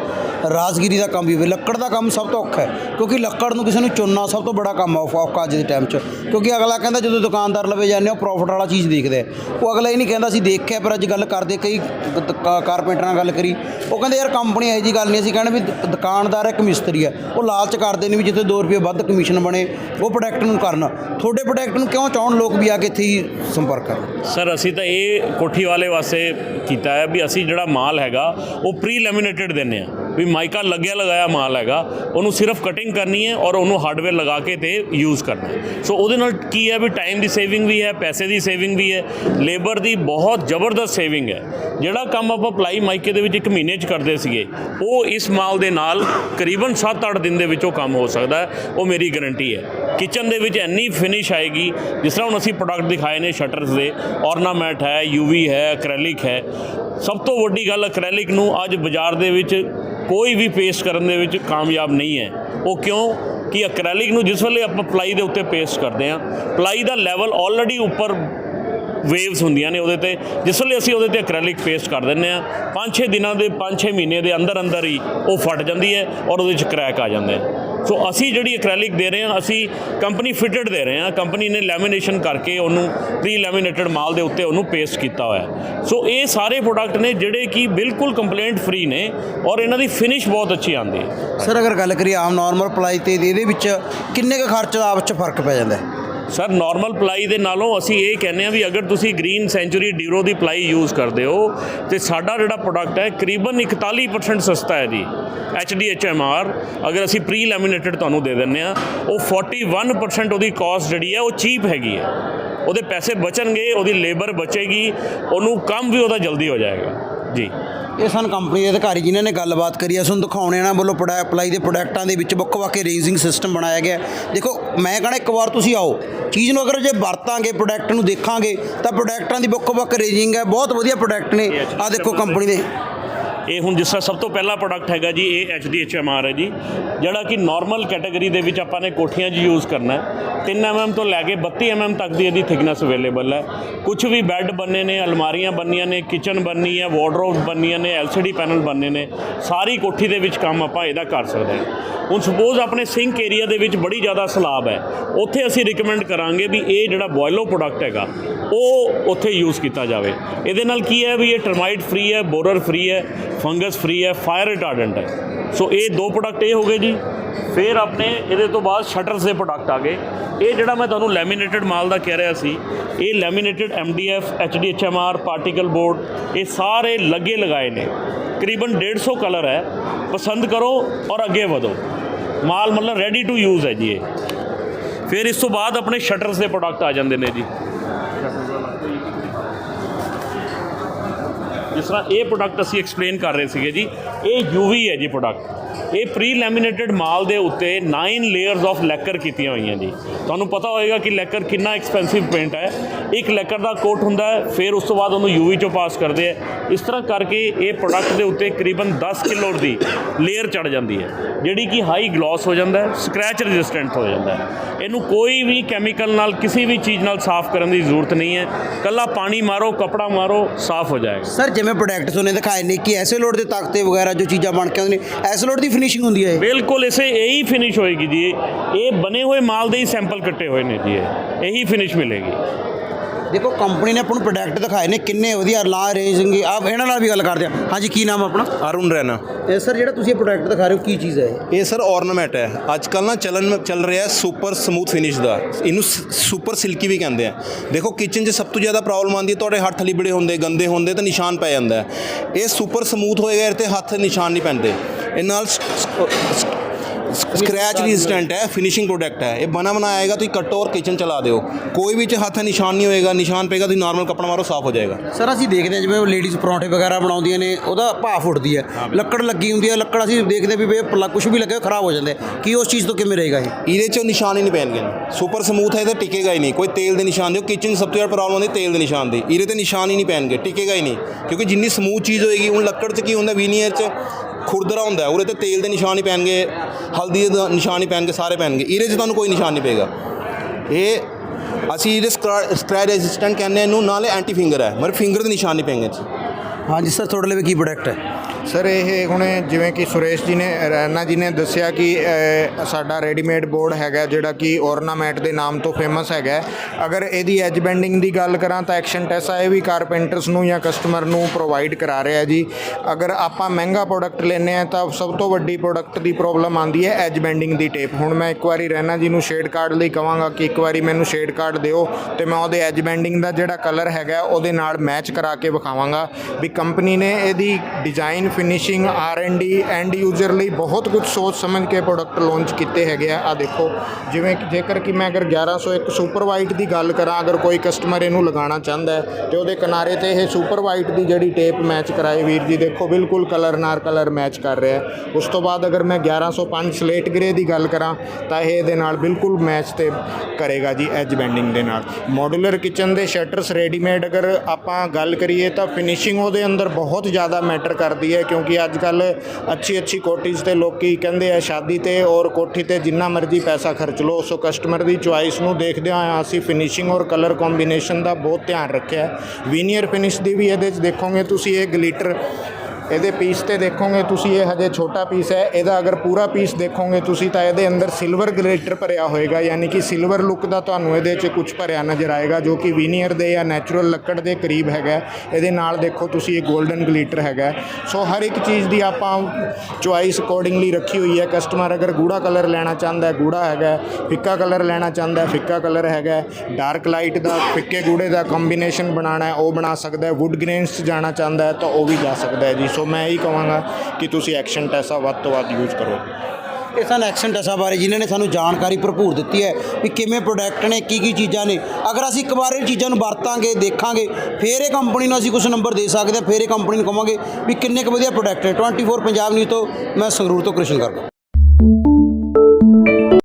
ਰਾਜਗੀਰੀ ਦਾ ਕੰਮ ਵੀ ਹੋਵੇ। ਲੱਕੜ ਦਾ ਕੰਮ ਸਭ ਤੋਂ ਔਖਾ ਹੈ, ਕਿਉਂਕਿ ਲੱਕੜ ਨੂੰ ਕਿਸੇ ਨੂੰ ਚੁਣਨਾ ਸਭ ਤੋਂ ਬੜਾ ਕੰਮ ਆ ਔਖਾ ਅੱਜ ਦੇ ਟਾਈਮ 'ਚ। ਕਿਉਂਕਿ ਅਗਲਾ ਕਹਿੰਦਾ ਜਦੋਂ ਦੁਕਾਨਦਾਰ ਲਵੇ ਜਾਂਦੇ ਉਹ ਪ੍ਰੋਫਿਟ ਵਾਲਾ ਚੀਜ਼ ਦੇਖਦਾ ਹੈ। ਉਹ ਅਗਲਾ ਇਹ ਨਹੀਂ ਕਹਿੰਦਾ ਅਸੀਂ ਦੇਖਿਆ, ਪਰ ਅੱਜ ਗੱਲ ਕਰਦੇ, ਕਈ ਦ- ਦ- ਕਾਰਪੈਂਟਰਾਂ ਨਾਲ ਗੱਲ ਕਰੀ। ਉਹ ਕਹਿੰਦੇ, ਯਾਰ ਕੰਪਨੀ ਇਹੋ ਜੀ ਗੱਲ ਨਹੀਂ, ਅਸੀਂ ਕਹਿੰਦੇ ਵੀ ਦੁਕਾਨਦਾਰ ਇੱਕ ਮਿਸਤਰੀ ਹੈ ਉਹ ਲਾਲਚ ਕਰਦੇ ਨੇ ਵੀ ਜਿੱਥੇ 2 ਰੁਪਏ ਵੱਧ ਕਮਿਸ਼ਨ ਬਣੇ, ਉਹ ਪ੍ਰੋਡਕਟ ਨੂੰ ਕਰਨ। ਤੁਹਾਡੇ ਪ੍ਰੋਡਕਟ ਨੂੰ ਕਿਉਂ ਚਾਹਣ ਲੋਕ ਵੀ ਆ ਕੇ ਇੱਥੇ ਹੀ ਸੰਪਰਕ ਕਰਨ? ਸਰ ਅਸੀਂ ਤਾਂ ਇਹ ਕੋਠੀ ਵਾਲੇ ਵਾਸਤੇ ਕੀਤਾ ਹੈ ਵੀ ਅਸੀਂ ਜਿਹੜਾ ਮਾਲ ਹੈਗਾ, ਉਹ ਪ੍ਰੀ ਲੈਮੀਨੇਟਡ ਦਿੰਨੇ ਆ ਵੀ ਮਾਈਕਾ ਲੱਗਿਆ ਲਗਾਇਆ ਮਾਲ ਹੈਗਾ, ਉਹਨੂੰ ਸਿਰਫ ਕਟਿੰਗ ਕਰਨੀ ਹੈ ਔਰ ਉਹਨੂੰ ਹਾਰਡਵੇਅਰ ਲਗਾ ਕੇ ਤੇ ਯੂਜ਼ ਕਰਨਾ ਹੈ। ਸੋ ਉਹਦੇ ਨਾਲ ਕੀ ਹੈ ਵੀ ਟਾਈਮ ਦੀ ਸੇਵਿੰਗ ਵੀ ਹੈ, ਪੈਸੇ ਦੀ ਸੇਵਿੰਗ ਵੀ ਹੈ ਲੇਬਰ ਦੀ ਬਹੁਤ ਜ਼ਬਰਦਸਤ ਸੇਵਿੰਗ ਹੈ। ਜਿਹੜਾ ਕੰਮ ਆਪਾਂ ਪਲਾਈ ਮਾਈਕੇ ਦੇ ਵਿੱਚ ਇੱਕ ਮਹੀਨੇ 'ਚ ਕਰਦੇ ਸੀਗੇ, ਉਹ ਇਸ ਮਾਲ ਦੇ ਨਾਲ ਕਰੀਬਨ 7-8 ਦਿਨ ਦੇ ਵਿੱਚ ਉਹ ਕੰਮ ਹੋ ਸਕਦਾ ਹੈ, ਉਹ ਮੇਰੀ ਗਾਰੰਟੀ ਹੈ। ਕਿਚਨ ਦੇ ਵਿੱਚ ਇੰਨੀ ਫਿਨਿਸ਼ ਆਏਗੀ, ਜਿਸ ਤਰ੍ਹਾਂ ਹੁਣ ਅਸੀਂ ਪ੍ਰੋਡਕਟ ਦਿਖਾਏ ਨੇ ਸ਼ਟਰਸ ਦੇ ਔਰਨਾਮੈਂਟ ਹੈ ਯੂਵੀ ਹੈ ਐਕ੍ਰੈਲਿਕ ਹੈ। ਸਭ ਤੋਂ ਵੱਡੀ ਗੱਲ ਐਕ੍ਰੈਲਿਕ ਨੂੰ ਅੱਜ ਬਾਜ਼ਾਰ ਦੇ ਵਿੱਚ ਕੋਈ ਵੀ ਪੇਸਟ ਕਰਨ ਦੇ ਵਿੱਚ ਕਾਮਯਾਬ ਨਹੀਂ ਹੈ। ਉਹ ਕਿਉਂ? ਕਿ ਐਕ੍ਰੈਲਿਕ ਨੂੰ ਜਿਸ ਵੇਲੇ ਆਪਾਂ ਪਲਾਈ ਦੇ ਉੱਤੇ ਪੇਸਟ ਕਰਦੇ ਹਾਂ, ਪਲਾਈ ਦਾ ਲੈਵਲ ਆਲਰੇਡੀ ਉੱਪਰ ਵੇਵਸ ਹੁੰਦੀਆਂ ਨੇ ਉਹਦੇ ਤੇ। ਜਿਸ ਵੇਲੇ ਅਸੀਂ ਉਹਦੇ ਤੇ ਐਕ੍ਰੈਲਿਕ ਪੇਸਟ ਕਰ ਦਿੰਦੇ ਆ 5-6 ਦਿਨਾਂ ਦੇ 5-6 ਮਹੀਨੇ ਦੇ ਅੰਦਰ ਅੰਦਰ ਹੀ ਉਹ ਫਟ ਜਾਂਦੀ ਹੈ ਔਰ ਉਹਦੇ 'ਚ ਕ੍ਰੈਕ ਆ ਜਾਂਦਾ ਆ। ਸੋ ਅਸੀਂ ਜਿਹੜੀ ਐਕ੍ਰੈਲਿਕ ਦੇ ਰਹੇ ਹਾਂ, ਅਸੀਂ ਕੰਪਨੀ ਫਿਟਡ ਦੇ ਰਹੇ ਹਾਂ। ਕੰਪਨੀ ਨੇ ਲੈਮੀਨੇਸ਼ਨ ਕਰਕੇ ਉਹਨੂੰ ਪ੍ਰੀ ਲੈਮੀਨੇਟਡ ਮਾਲ ਦੇ ਉੱਤੇ ਉਹਨੂੰ ਪੇਸਟ ਕੀਤਾ ਹੋਇਆ ਸੋ ਇਹ ਸਾਰੇ ਪ੍ਰੋਡਕਟ ਨੇ ਜਿਹੜੇ ਕਿ ਬਿਲਕੁਲ ਕੰਪਲੇਂਟ ਫ੍ਰੀ ਨੇ ਔਰ ਇਹਨਾਂ ਦੀ ਫਿਨਿਸ਼ ਬਹੁਤ ਅੱਛੀ ਆਉਂਦੀ ਹੈ। ਸਰ, ਅਗਰ ਗੱਲ ਕਰੀਏ ਆਮ ਨਾਰਮਲ ਪਲਾਈ ਤੇ ਇਹਦੇ ਵਿੱਚ ਕਿੰਨੇ ਕੁ ਖਰਚ ਦਾ ਆਪਸ 'ਚ ਫ਼ਰਕ ਪੈ ਜਾਂਦਾ ਹੈ? ਸਰ ਨਾਰਮਲ ਪਲਾਈ ਦੇ ਨਾਲੋਂ ਅਸੀਂ ਇਹ ਕਹਿੰਦੇ ਆ ਵੀ ਅਗਰ ਤੁਸੀਂ ਗ੍ਰੀਨ ਸੈਂਚੁਰੀ ਡਿਊਰੋ ਦੀ ਪਲਾਈ ਯੂਜ਼ ਕਰਦੇ ਹੋ, ਤੇ ਸਾਡਾ ਜਿਹੜਾ ਪ੍ਰੋਡਕਟ ਹੈ ਕਰੀਬਨ 41% ਸਸਤਾ ਹੈ ਜੀ HDHMR ਅਗਰ ਅਸੀਂ ਪ੍ਰੀ ਲੈਮੀਨੇਟਡ ਤੁਹਾਨੂੰ ਦੇ ਦਿੰਨੇ ਆ ਉਹ 41% ਉਹਦੀ ਕਾਸਟ ਜਿਹੜੀ ਹੈ, ਉਹ ਚੀਪ ਹੈਗੀ ਹੈ। ਉਹਦੇ ਪੈਸੇ ਬਚਣਗੇ, ਉਹਦੀ ਲੇਬਰ ਬਚੇਗੀ, ਉਹਨੂੰ ਕੰਮ ਵੀ ਉਹਦਾ ਜਲਦੀ ਹੋ ਜਾਏਗਾ। ਜੀ। ਇਹ ਸਨ ਕੰਪਨੀ ਦੇ ਅਧਿਕਾਰੀ ਜਿਨ੍ਹਾਂ ਨੇ ਗੱਲਬਾਤ ਕਰੀ ਹੈ ਤੁਹਾਨੂੰ ਦਿਖਾਉਣੇ ਇਹਨਾਂ ਵੱਲੋਂ ਪ੍ਰੋਡਕਟ ਅਪਲਾਈ ਦੇ ਪ੍ਰੋਡਕਟਾਂ ਦੇ ਵਿੱਚ ਵੱਖ ਵੱਖ ਰੇਂਜਿੰਗ ਸਿਸਟਮ ਬਣਾਇਆ ਗਿਆ। ਦੇਖੋ, ਮੈਂ ਕਹਣਾ ਇੱਕ ਵਾਰ ਤੁਸੀਂ ਆਓ, ਚੀਜ਼ ਨੂੰ ਅਗਰ ਜੇ ਵਰਤਾਂਗੇ ਪ੍ਰੋਡਕਟ ਨੂੰ ਦੇਖਾਂਗੇ, ਤਾਂ ਪ੍ਰੋਡਕਟਾਂ ਦੀ ਵੱਖ ਵੱਖ ਰੇਂਜਿੰਗ ਹੈ, ਬਹੁਤ ਵਧੀਆ ਪ੍ਰੋਡਕਟ ਨੇ। ਆ ਦੇਖੋ ਕੰਪਨੀ ਦੇ। ਇਹ ਹੁਣ ਜਿਸ ਤਰ੍ਹਾਂ ਸਭ ਤੋਂ ਪਹਿਲਾ ਪ੍ਰੋਡਕਟ ਹੈਗਾ ਜੀ, ਇਹ HDHMR ਹੈ ਜੀ, ਜਿਹੜਾ ਕਿ ਨਾਰਮਲ ਕੈਟਾਗਰੀ ਦੇ ਵਿੱਚ ਆਪਾਂ ਨੇ ਕੋਠੀਆਂ 'ਚ ਯੂਜ਼ ਕਰਨਾ ਹੈ। 3 mm ਤੋਂ ਲੈ ਕੇ 32 mm ਤੱਕ ਦੀ ਇਹਦੀ ਥਿਕਨੈਸ ਅਵੇਲੇਬਲ ਹੈ। ਕੁਝ ਵੀ ਬੈੱਡ ਬੰਨੇ ਨੇ, ਅਲਮਾਰੀਆਂ ਬੰਨੀਆਂ ਨੇ ਕਿਚਨ ਬੰਨੀ ਹੈ ਵਾਰਡਰੋਬ ਬੰਨੀਆਂ ਨੇ LCD ਪੈਨਲ ਬੰਨੇ ਨੇ, ਸਾਰੀ ਕੋਠੀ ਦੇ ਵਿੱਚ ਕੰਮ ਆਪਾਂ ਇਹਦਾ ਕਰ ਸਕਦੇ ਹਾਂ। ਹੁਣ ਸਪੋਜ਼ ਆਪਣੇ ਸਿੰਕ ਏਰੀਆ ਦੇ ਵਿੱਚ ਬੜੀ ਜ਼ਿਆਦਾ ਸਲਾਬ ਹੈ, ਉੱਥੇ ਅਸੀਂ ਰਿਕਮੈਂਡ ਕਰਾਂਗੇ ਵੀ ਇਹ ਜਿਹੜਾ ਬੋਇਲੋ ਪ੍ਰੋਡਕਟ ਹੈਗਾ, ਉਹ ਉੱਥੇ ਯੂਜ਼ ਕੀਤਾ ਜਾਵੇ। ਇਹਦੇ ਨਾਲ ਕੀ ਹੈ ਵੀ ਇਹ ਟਰਮਾਈਟ ਫ੍ਰੀ ਹੈ ਬੋਰਰ ਫ੍ਰੀ ਹੈ ਫੰਗਸ ਫ੍ਰੀ ਹੈ ਫਾਇਰ ਰਿਟਾਰਡੈਂਟ ਹੈ। ਸੋ ਇਹ ਦੋ ਪ੍ਰੋਡਕਟ ਇਹ ਹੋ ਗਏ ਜੀ। ਫਿਰ ਆਪਣੇ ਇਹਦੇ ਤੋਂ ਬਾਅਦ ਸ਼ਟਰਸ ਦੇ ਪ੍ਰੋਡਕਟ ਆ ਗਏ। ਇਹ ਜਿਹੜਾ ਮੈਂ ਤੁਹਾਨੂੰ ਲੈਮੀਨੇਟਡ ਮਾਲ ਦਾ ਕਹਿ ਰਿਹਾ ਸੀ, ਇਹ ਲੈਮੀਨੇਟਡ ਐਮਡੀਐਫ ਐਚਡੀਐਚਐਮਆਰ ਪਾਰਟੀਕਲ ਬੋਰਡ ਇਹ ਸਾਰੇ ਲੱਗੇ ਲਗਾਏ ਨੇ। ਕਰੀਬਨ 150 ਕਲਰ ਹੈ। ਪਸੰਦ ਕਰੋ ਔਰ ਅੱਗੇ ਵਧੋ। ਮਾਲ ਮਤਲਬ ਰੈਡੀ ਟੂ ਯੂਜ਼ ਹੈ ਜੀ ਇਹ। ਫਿਰ ਇਸ ਤੋਂ ਬਾਅਦ ਆਪਣੇ ਸ਼ਟਰਸ ਦੇ ਪ੍ਰੋਡਕਟ ਆ ਜਾਂਦੇ ਨੇ ਜੀ। ਜਿਸ ਤਰ੍ਹਾਂ ਇਹ ਪ੍ਰੋਡਕਟ ਅਸੀਂ ਐਕਸਪਲੇਨ ਕਰ ਰਹੇ ਸੀਗੇ ਜੀ, ਇਹ ਯੂਵੀ ਹੈ ਜੀ ਪ੍ਰੋਡਕਟ ਇਹ ਪ੍ਰੀ ਲੈਮੀਨੇਟਡ ਮਾਲ ਦੇ ਉੱਤੇ 9 ਲੇਅਰਸ ਆਫ ਲੈਕਰ ਕੀਤੀਆਂ ਹੋਈਆਂ ਜੀ। ਤੁਹਾਨੂੰ ਪਤਾ ਹੋਏਗਾ ਕਿ ਲੈਕਰ ਕਿੰਨਾ ਐਕਸਪੈਂਸਿਵ ਪੇਂਟ ਹੈ। ਇੱਕ ਲੈਕਰ ਦਾ ਕੋਟ ਹੁੰਦਾ ਹੈ, ਫਿਰ ਉਸ ਤੋਂ ਬਾਅਦ ਉਹਨੂੰ ਯੂਵੀ ਚੋਂ ਪਾਸ ਕਰਦੇ ਆ ਇਸ ਤਰ੍ਹਾਂ ਕਰਕੇ ਇਹ ਪ੍ਰੋਡਕਟ ਦੇ ਉੱਤੇ ਕਰੀਬਨ 10 ਕਿਲੋ ਦੀ ਲੇਅਰ ਚੜ ਜਾਂਦੀ ਹੈ, ਜਿਹੜੀ ਕਿ ਹਾਈ ਗਲੋਸ ਹੋ ਜਾਂਦਾ ਹੈ ਸਕ੍ਰੈਚ ਰੈਜ਼ਿਸਟੈਂਟ ਹੋ ਜਾਂਦਾ ਹੈ। ਇਹਨੂੰ ਕੋਈ ਵੀ ਕੈਮੀਕਲ ਨਾਲ, ਕਿਸੇ ਵੀ ਚੀਜ਼ ਨਾਲ ਸਾਫ਼ ਕਰਨ ਦੀ ਜ਼ਰੂਰਤ ਨਹੀਂ ਹੈ। ਕੱਲਾ ਪਾਣੀ ਮਾਰੋ, ਕਪੜਾ ਮਾਰੋ, ਸਾਫ਼ ਹੋ ਜਾਏਗਾ। ਸਰ ਜਿਵੇਂ ਪ੍ਰੋਡਕਟ ਤੁਹਾਨੂੰ ਦਿਖਾਏ ਨੇ ਕਿ ਐਸੇ ਲੋਡ ਦੇ ਤਖਤੇ ਵਗੈਰਾ ਜੋ ਚੀਜ਼ਾਂ ਬਣ ਕੇ ਆਉਂਦੀਆਂ ਨੇ, ਐਸੇ ਲੋਡ ਦੀ ਫਿਨਿਸ਼ਿੰਗ ਹੁੰਦੀ ਹੈ ਇਹ? ਬਿਲਕੁਲ, ਇਸੇ ਇਹੀ ਫਿਨਿਸ਼ ਹੋਏਗੀ ਜੀ ਇਹ। ਬਣੇ ਹੋਏ ਮਾਲ ਦੇ ਹੀ ਸੈਂਪਲ ਕੱਟੇ ਹੋਏ ਨੇ ਜੀ ਇਹ ਇਹੀ ਫਿਨਿਸ਼ ਮਿਲੇਗੀ ਦੇਖੋ ਕੰਪਨੀ ਨੇ ਆਪਾਂ ਨੂੰ ਪ੍ਰੋਡਕਟ ਦਿਖਾਏ ਨੇ ਕਿੰਨੇ ਵਧੀਆ ਲਾ ਰੇਂਜਿੰਗ ਆਪ ਇਹਨਾਂ ਨਾਲ ਵੀ ਗੱਲ ਕਰਦੇ ਹਾਂ ਹਾਂਜੀ ਕੀ ਨਾਮ ਆਪਣਾ? ਅਰੁਣ ਰੈਨਾ। ਇਹ ਸਰ ਜਿਹੜਾ ਤੁਸੀਂ ਇਹ ਪ੍ਰੋਡਕਟ ਦਿਖਾ ਰਹੇ ਹੋ ਕੀ ਚੀਜ਼ ਹੈ ਇਹ? ਸਰ ornament ਹੈ। ਅੱਜ ਕੱਲ ਨਾ ਚੱਲਣ ਚੱਲ ਰਿਹਾ ਸੁਪਰ ਸਮੂਥ ਫਿਨਿਸ਼ ਦਾ। ਇਹਨੂੰ ਸੁਪਰ ਸਿਲਕੀ ਵੀ ਕਹਿੰਦੇ ਆ। ਦੇਖੋ ਕਿਚਨ 'ਚ ਸਭ ਤੋਂ ਜ਼ਿਆਦਾ ਪ੍ਰੋਬਲਮ ਆਉਂਦੀ ਹੈ ਤੁਹਾਡੇ ਹੱਥ ਲਿਬੜੇ ਹੁੰਦੇ ਗੰਦੇ ਹੁੰਦੇ ਤਾਂ ਨਿਸ਼ਾਨ ਪੈ ਜਾਂਦਾ ਇਹ ਸੁਪਰ ਸਮੂਥ ਹੋਏਗਾ ਤੇ ਹੱਥ ਨਿਸ਼ਾਨ ਨਹੀਂ ਪੈਂਦੇ। ਇਹ ਨਾਲ ਸਕ੍ਰੈਚ ਰੈਜ਼ਿਸਟੈਂਟ ਹੈ ਫਿਨਿਸ਼ਿੰਗ ਪ੍ਰੋਡਕਟ ਹੈ। ਇਹ ਬਣਾ ਬਣਾਇਆ ਆਏਗਾ ਤੁਸੀਂ ਕੱਟੋ ਔਰ ਕਿਚਨ ਚਲਾ ਦਿਓ। ਕੋਈ ਵੀ ਚ ਹੱਥ ਨਿਸ਼ਾਨ ਨਹੀਂ ਹੋਏਗਾ ਨਿਸ਼ਾਨ ਪਏਗਾ ਤੁਸੀਂ ਨਾਰਮਲ ਕੱਪੜਾ ਮਾਰੋ ਸਾਫ਼ ਹੋ ਜਾਏਗਾ। ਸਰ ਅਸੀਂ ਦੇਖਦੇ ਹਾਂ ਜਿਵੇਂ ਉਹ ਲੇਡੀਜ਼ ਪਰੌਂਠੇ ਵਗੈਰਾ ਬਣਾਉਂਦੀਆਂ ਨੇ ਉਹਦਾ ਭਾਫ ਉੱਡਦੀ ਹੈ। ਲੱਕੜ ਲੱਗੀ ਹੁੰਦੀ ਹੈ ਲੱਕੜ ਅਸੀਂ ਦੇਖਦੇ ਵੀ ਪੱਲਾ ਕੁਝ ਵੀ ਲੱਗੇ ਖਰਾਬ ਹੋ ਜਾਂਦੇ। ਕੀ ਉਸ ਚੀਜ਼ ਤੋਂ ਕਿਵੇਂ ਰਹੇਗਾ ਇਹ? ਇਹਦੇ 'ਚ ਨਿਸ਼ਾਨ ਹੀ ਨਹੀਂ ਪੈਣਗੇ। ਸੁਪਰ ਸਮੂਥ ਹੈ ਇਹ ਤਾਂ ਟਿਕੇਗਾ ਹੀ ਨਹੀਂ। ਕੋਈ ਤੇਲ ਦੇ ਨਿਸ਼ਾਨ ਦਿਓ ਕਿਚਨ ਸਭ ਤੋਂ ਜ਼ਿਆਦਾ ਪ੍ਰੋਬਲਮ ਆਉਂਦੀ ਤੇਲ ਦੇ ਨਿਸ਼ਾਨ ਦੀ। ਇਹਦੇ ਤੇ ਨਿਸ਼ਾਨ ਹੀ ਨਹੀਂ ਪੈਣਗੇ ਟਿਕੇਗਾ ਹੀ ਨਹੀਂ। ਕਿਉਂਕਿ ਜਿੰਨੀ ਸਮੂਥ ਚੀਜ਼ ਹੋਏਗੀ ਹੁਣ ਲੱਕੜ 'ਚ ਕੀ ਹੁੰਦਾ ਵੀਨੀਅਰ 'ਚ ਖੁਰਦਰਾ ਹੁੰਦਾ ਉਹਦੇ ਤੇ ਤੇਲ ਦੇ ਨਿਸ਼ਾਨ ਹੀ ਪੈਣਗੇ, ਹਲਦੀ ਦੇ ਨਿਸ਼ਾਨ ਹੀ ਪੈਣਗੇ, ਸਾਰੇ ਪੈਣਗੇ। ਇਹਦੇ 'ਚ ਤੁਹਾਨੂੰ ਕੋਈ ਨਿਸ਼ਾਨ ਨਹੀਂ ਪਏਗਾ। ਇਹ ਅਸੀਂ ਇਹਦੇ ਸਕ੍ਰੈਚ ਰੈਜ਼ਿਸਟੈਂਟ ਕਹਿੰਦੇ ਇਹਨੂੰ, ਨਾਲੇ ਐਂਟੀ ਫਿੰਗਰ ਹੈ ਮਰ ਫਿੰਗਰ ਦੇ ਨਿਸ਼ਾਨ ਨਹੀਂ ਪੈਣਗੇ ਹਾਂਜੀ ਸਰ, ਤੁਹਾਡੇ ਲਈ ਕੀ ਪ੍ਰੋਡਕਟ ਹੈ? ਸਰ, ਇਹ ਹੁਣੇ ਜਿਵੇਂ ਕਿ ਸੁਰੇਸ਼ ਜੀ ਨੇ, ਰੈਨਾ ਜੀ ਨੇ ਦੱਸਿਆ ਕਿ ਸਾਡਾ ਰੈਡੀਮੇਡ ਬੋਰਡ ਹੈਗਾ ਜਿਹੜਾ ਕਿ ornament ਦੇ ਨਾਮ ਤੋਂ ਫੇਮਸ ਹੈਗਾ ਅਗਰ ਇਹਦੀ ਐਜ ਬੈਂਡਿੰਗ ਦੀ ਗੱਲ ਕਰਾਂ ਤਾਂ ਐਕਸ਼ਨ ਟੈਸਾ ਇਹ ਵੀ ਕਾਰਪੈਂਟਰਸ ਨੂੰ ਜਾਂ ਕਸਟਮਰ ਨੂੰ ਪ੍ਰੋਵਾਈਡ ਕਰਾ ਰਿਹਾ ਜੀ। ਅਗਰ ਆਪਾਂ ਮਹਿੰਗਾ ਪ੍ਰੋਡਕਟ ਲੈਨੇ ਆ ਤਾਂ ਸਭ ਤੋਂ ਵੱਡੀ ਪ੍ਰੋਡਕਟ ਦੀ ਪ੍ਰੋਬਲਮ ਆਉਂਦੀ ਹੈ ਐਜ ਬੈਂਡਿੰਗ ਦੀ ਟੇਪ ਹੁਣ ਮੈਂ ਇੱਕ ਵਾਰੀ ਰੈਨਾ ਜੀ ਨੂੰ ਸ਼ੇਡ ਕਾਰਡ ਲਈ ਕਵਾਂਗਾ ਕਿ ਇੱਕ ਵਾਰੀ ਮੈਨੂੰ ਸ਼ੇਡ ਕਾਰਡ ਦਿਓ ਤੇ ਮੈਂ ਉਹਦੇ ਐਜ ਬੈਂਡਿੰਗ ਦਾ ਜਿਹੜਾ ਕਲਰ ਹੈਗਾ ਉਹਦੇ ਨਾਲ ਮੈਚ ਕਰਾ ਕੇ ਵਿਖਾਵਾਂਗਾ ਵੀ ਕੰਪਨੀ ਨੇ ਇਹਦੀ design finishing R and D end user ਲਈ ਬਹੁਤ ਕੁਝ ਸੋਚ ਸਮਝ ਕੇ ਪ੍ਰੋਡਕਟ ਲਾਂਚ ਕੀਤੇ ਹੈਗੇ ਆ। ਆ ਦੇਖੋ, ਜਿਵੇਂ ਜੇਕਰ ਕਿ ਮੈਂ ਅਗਰ 1101 ਸੁਪਰ ਵਾਈਟ ਦੀ ਗੱਲ ਕਰਾਂ, ਅਗਰ ਕੋਈ ਕਸਟਮਰ ਇਹਨੂੰ ਲਗਾਉਣਾ ਚਾਹੁੰਦਾ ਹੈ, ਤੇ ਉਹਦੇ ਕਿਨਾਰੇ ਤੇ ਇਹ ਸੁਪਰ ਵਾਈਟ ਦੀ ਜਿਹੜੀ ਟੇਪ ਮੈਚ ਕਰਾਏ ਵੀਰ ਜੀ ਦੇਖੋ, ਬਿਲਕੁਲ ਕਲਰ ਨਾਲ ਕਲਰ ਮੈਚ ਕਰ ਰਿਹਾ ਉਸ ਤੋਂ ਬਾਅਦ ਅਗਰ ਮੈਂ 1105 ਸਲੇਟ ਗ੍ਰੇ ਦੀ ਗੱਲ ਕਰਾਂ, ਤਾਂ ਇਹ ਇਹਦੇ ਨਾਲ ਬਿਲਕੁਲ ਮੈਚ ਤੇ ਕਰੇਗਾ ਜੀ ਐਜ ਬੈਂਡਿੰਗ ਦੇ ਨਾਲ। ਮੋਡੂਲਰ ਕਿਚਨ ਦੇ ਸ਼ਟਰਸ ਰੈਡੀਮੇਡ ਅਗਰ ਆਪਾਂ ਗੱਲ ਕਰੀਏ, ਤਾਂ ਫਿਨਿਸ਼ਿੰਗ ਉਹਦੇ ਅੰਦਰ ਬਹੁਤ ਜ਼ਿਆਦਾ ਮੈਟਰ ਕਰਦੀ ਹੈ ਕਿਉਂਕਿ ਅੱਜ ਕੱਲ ਅੱਛੀ ਅੱਛੀ ਕੋਠੀਜ਼ ਤੇ ਲੋਕੀ ਕਹਿੰਦੇ ਆ ਸ਼ਾਦੀ ਤੇ ਔਰ ਕੋਠੀ ਤੇ ਜਿੰਨਾ ਮਰਜ਼ੀ ਪੈਸਾ ਖਰਚ ਲਓ। ਸੋ ਕਸਟਮਰ ਦੀ ਚੁਆਇਸ ਨੂੰ ਦੇਖਦੇ ਹੋਏ ਅਸੀਂ ਫਿਨਿਸ਼ਿੰਗ ਔਰ ਕਲਰ ਕੰਬੀਨੇਸ਼ਨ ਦਾ ਬਹੁਤ ਧਿਆਨ ਰੱਖਿਆ। ਵੀਨੀਅਰ ਫਿਨਿਸ਼ ਦੀ ਵੀ ਇਹਦੇ 'ਚ ਦੇਖੋਗੇ ਤੁਸੀਂ, ਇਹ ਗਲੀਟਰ ਇਹਦੇ ਪੀਸ ਤੇ ਦੇਖੋਗੇ ਤੁਸੀਂ, ਇਹ ਹਜੇ ਛੋਟਾ ਪੀਸ ਹੈ। ਇਹਦਾ ਅਗਰ ਪੂਰਾ ਪੀਸ ਦੇਖੋਗੇ ਤੁਸੀਂ ਤਾਂ ਇਹਦੇ ਅੰਦਰ ਸਿਲਵਰ ਗਲਿਟਰ ਭਰਿਆ ਹੋਏਗਾ, ਯਾਨੀ ਕਿ ਸਿਲਵਰ ਲੁੱਕ ਦਾ ਤੁਹਾਨੂੰ ਇਹਦੇ 'ਚ ਕੁਝ ਭਰਿਆ ਨਜ਼ਰ ਆਏਗਾ, ਜੋ ਕਿ ਵੀਨੀਅਰ ਦੇ ਜਾਂ ਨੈਚੁਰਲ ਲੱਕੜ ਦੇ ਕਰੀਬ ਹੈਗਾ ਇਹਦੇ ਨਾਲ ਦੇਖੋ ਤੁਸੀਂ, ਇਹ 골ਡਨ ਗਲਿਟਰ ਹੈਗਾ ਸੋ ਹਰ ਇੱਕ ਚੀਜ਼ ਦੀ ਆਪਾਂ ਚੁਆਇਸ ਅਕੋਰਡਿੰਗਲੀ ਰੱਖੀ ਹੋਈ ਹੈ। ਕਸਟਮਰ ਅਗਰ ਗੂੜਾ ਕਲਰ ਲੈਣਾ ਚਾਹੁੰਦਾ ਹੈ, ਗੂੜਾ ਹੈਗਾ ਫਿੱਕਾ ਕਲਰ ਲੈਣਾ ਚਾਹੁੰਦਾ ਹੈ, ਫਿੱਕਾ ਕਲਰ ਹੈਗਾ ਡਾਰਕ ਲਾਈਟ ਦਾ, ਫਿੱਕੇ ਗੂੜੇ ਦਾ ਕੰਬੀਨੇਸ਼ਨ ਬਣਾਉਣਾ ਹੈ, ਉਹ ਬਣਾ ਸਕਦਾ ਹੈ। ਵੁੱਡ ਗ੍ਰੇਨਸ 'ਚ ਜਾਣਾ ਚਾਹੁੰਦਾ ਹੈ, ਤਾਂ ਉਹ ਵੀ ਜਾ ਸਕਦਾ ਹੈ ਜੀ। ਸੋ ਮੈਂ ਇਹੀ ਕਹਾਂਗਾ ਕਿ ਤੁਸੀਂ ਐਕਸ਼ਨ ਟੈਸਾ ਵੱਧ ਤੋਂ ਵੱਧ ਯੂਜ਼ ਕਰੋ। ਇਹ ਸਨ ਐਕਸ਼ਨ ਟੈਸਾ ਬਾਰੇ ਜਿਨ੍ਹਾਂ ਨੇ ਸਾਨੂੰ ਜਾਣਕਾਰੀ ਭਰਪੂਰ ਦਿੱਤੀ ਹੈ ਵੀ ਕਿਵੇਂ ਪ੍ਰੋਡਕਟ ਨੇ, ਕੀ ਕੀ ਚੀਜ਼ਾਂ ਨੇ। ਅਗਰ ਅਸੀਂ ਇੱਕ ਵਾਰ ਇਹ ਚੀਜ਼ਾਂ ਨੂੰ ਵਰਤਾਂਗੇ, ਦੇਖਾਂਗੇ, ਫਿਰ ਇਹ ਕੰਪਨੀ ਨੂੰ ਅਸੀਂ ਕੁਝ ਨੰਬਰ ਦੇ ਸਕਦੇ ਹਾਂ, ਫਿਰ ਇਹ ਕੰਪਨੀ ਨੂੰ ਕਹਾਂਗੇ ਵੀ ਕਿੰਨੇ ਕੁ ਵਧੀਆ ਪ੍ਰੋਡਕਟ ਹੈ 24 ਪੰਜਾਬ ਨਿਊਜ਼ ਤੋਂ ਮੈਂ ਸੰਗਰੂਰ ਤੋਂ ਕ੍ਰਿਸ਼ਨ ਕਰਦਾ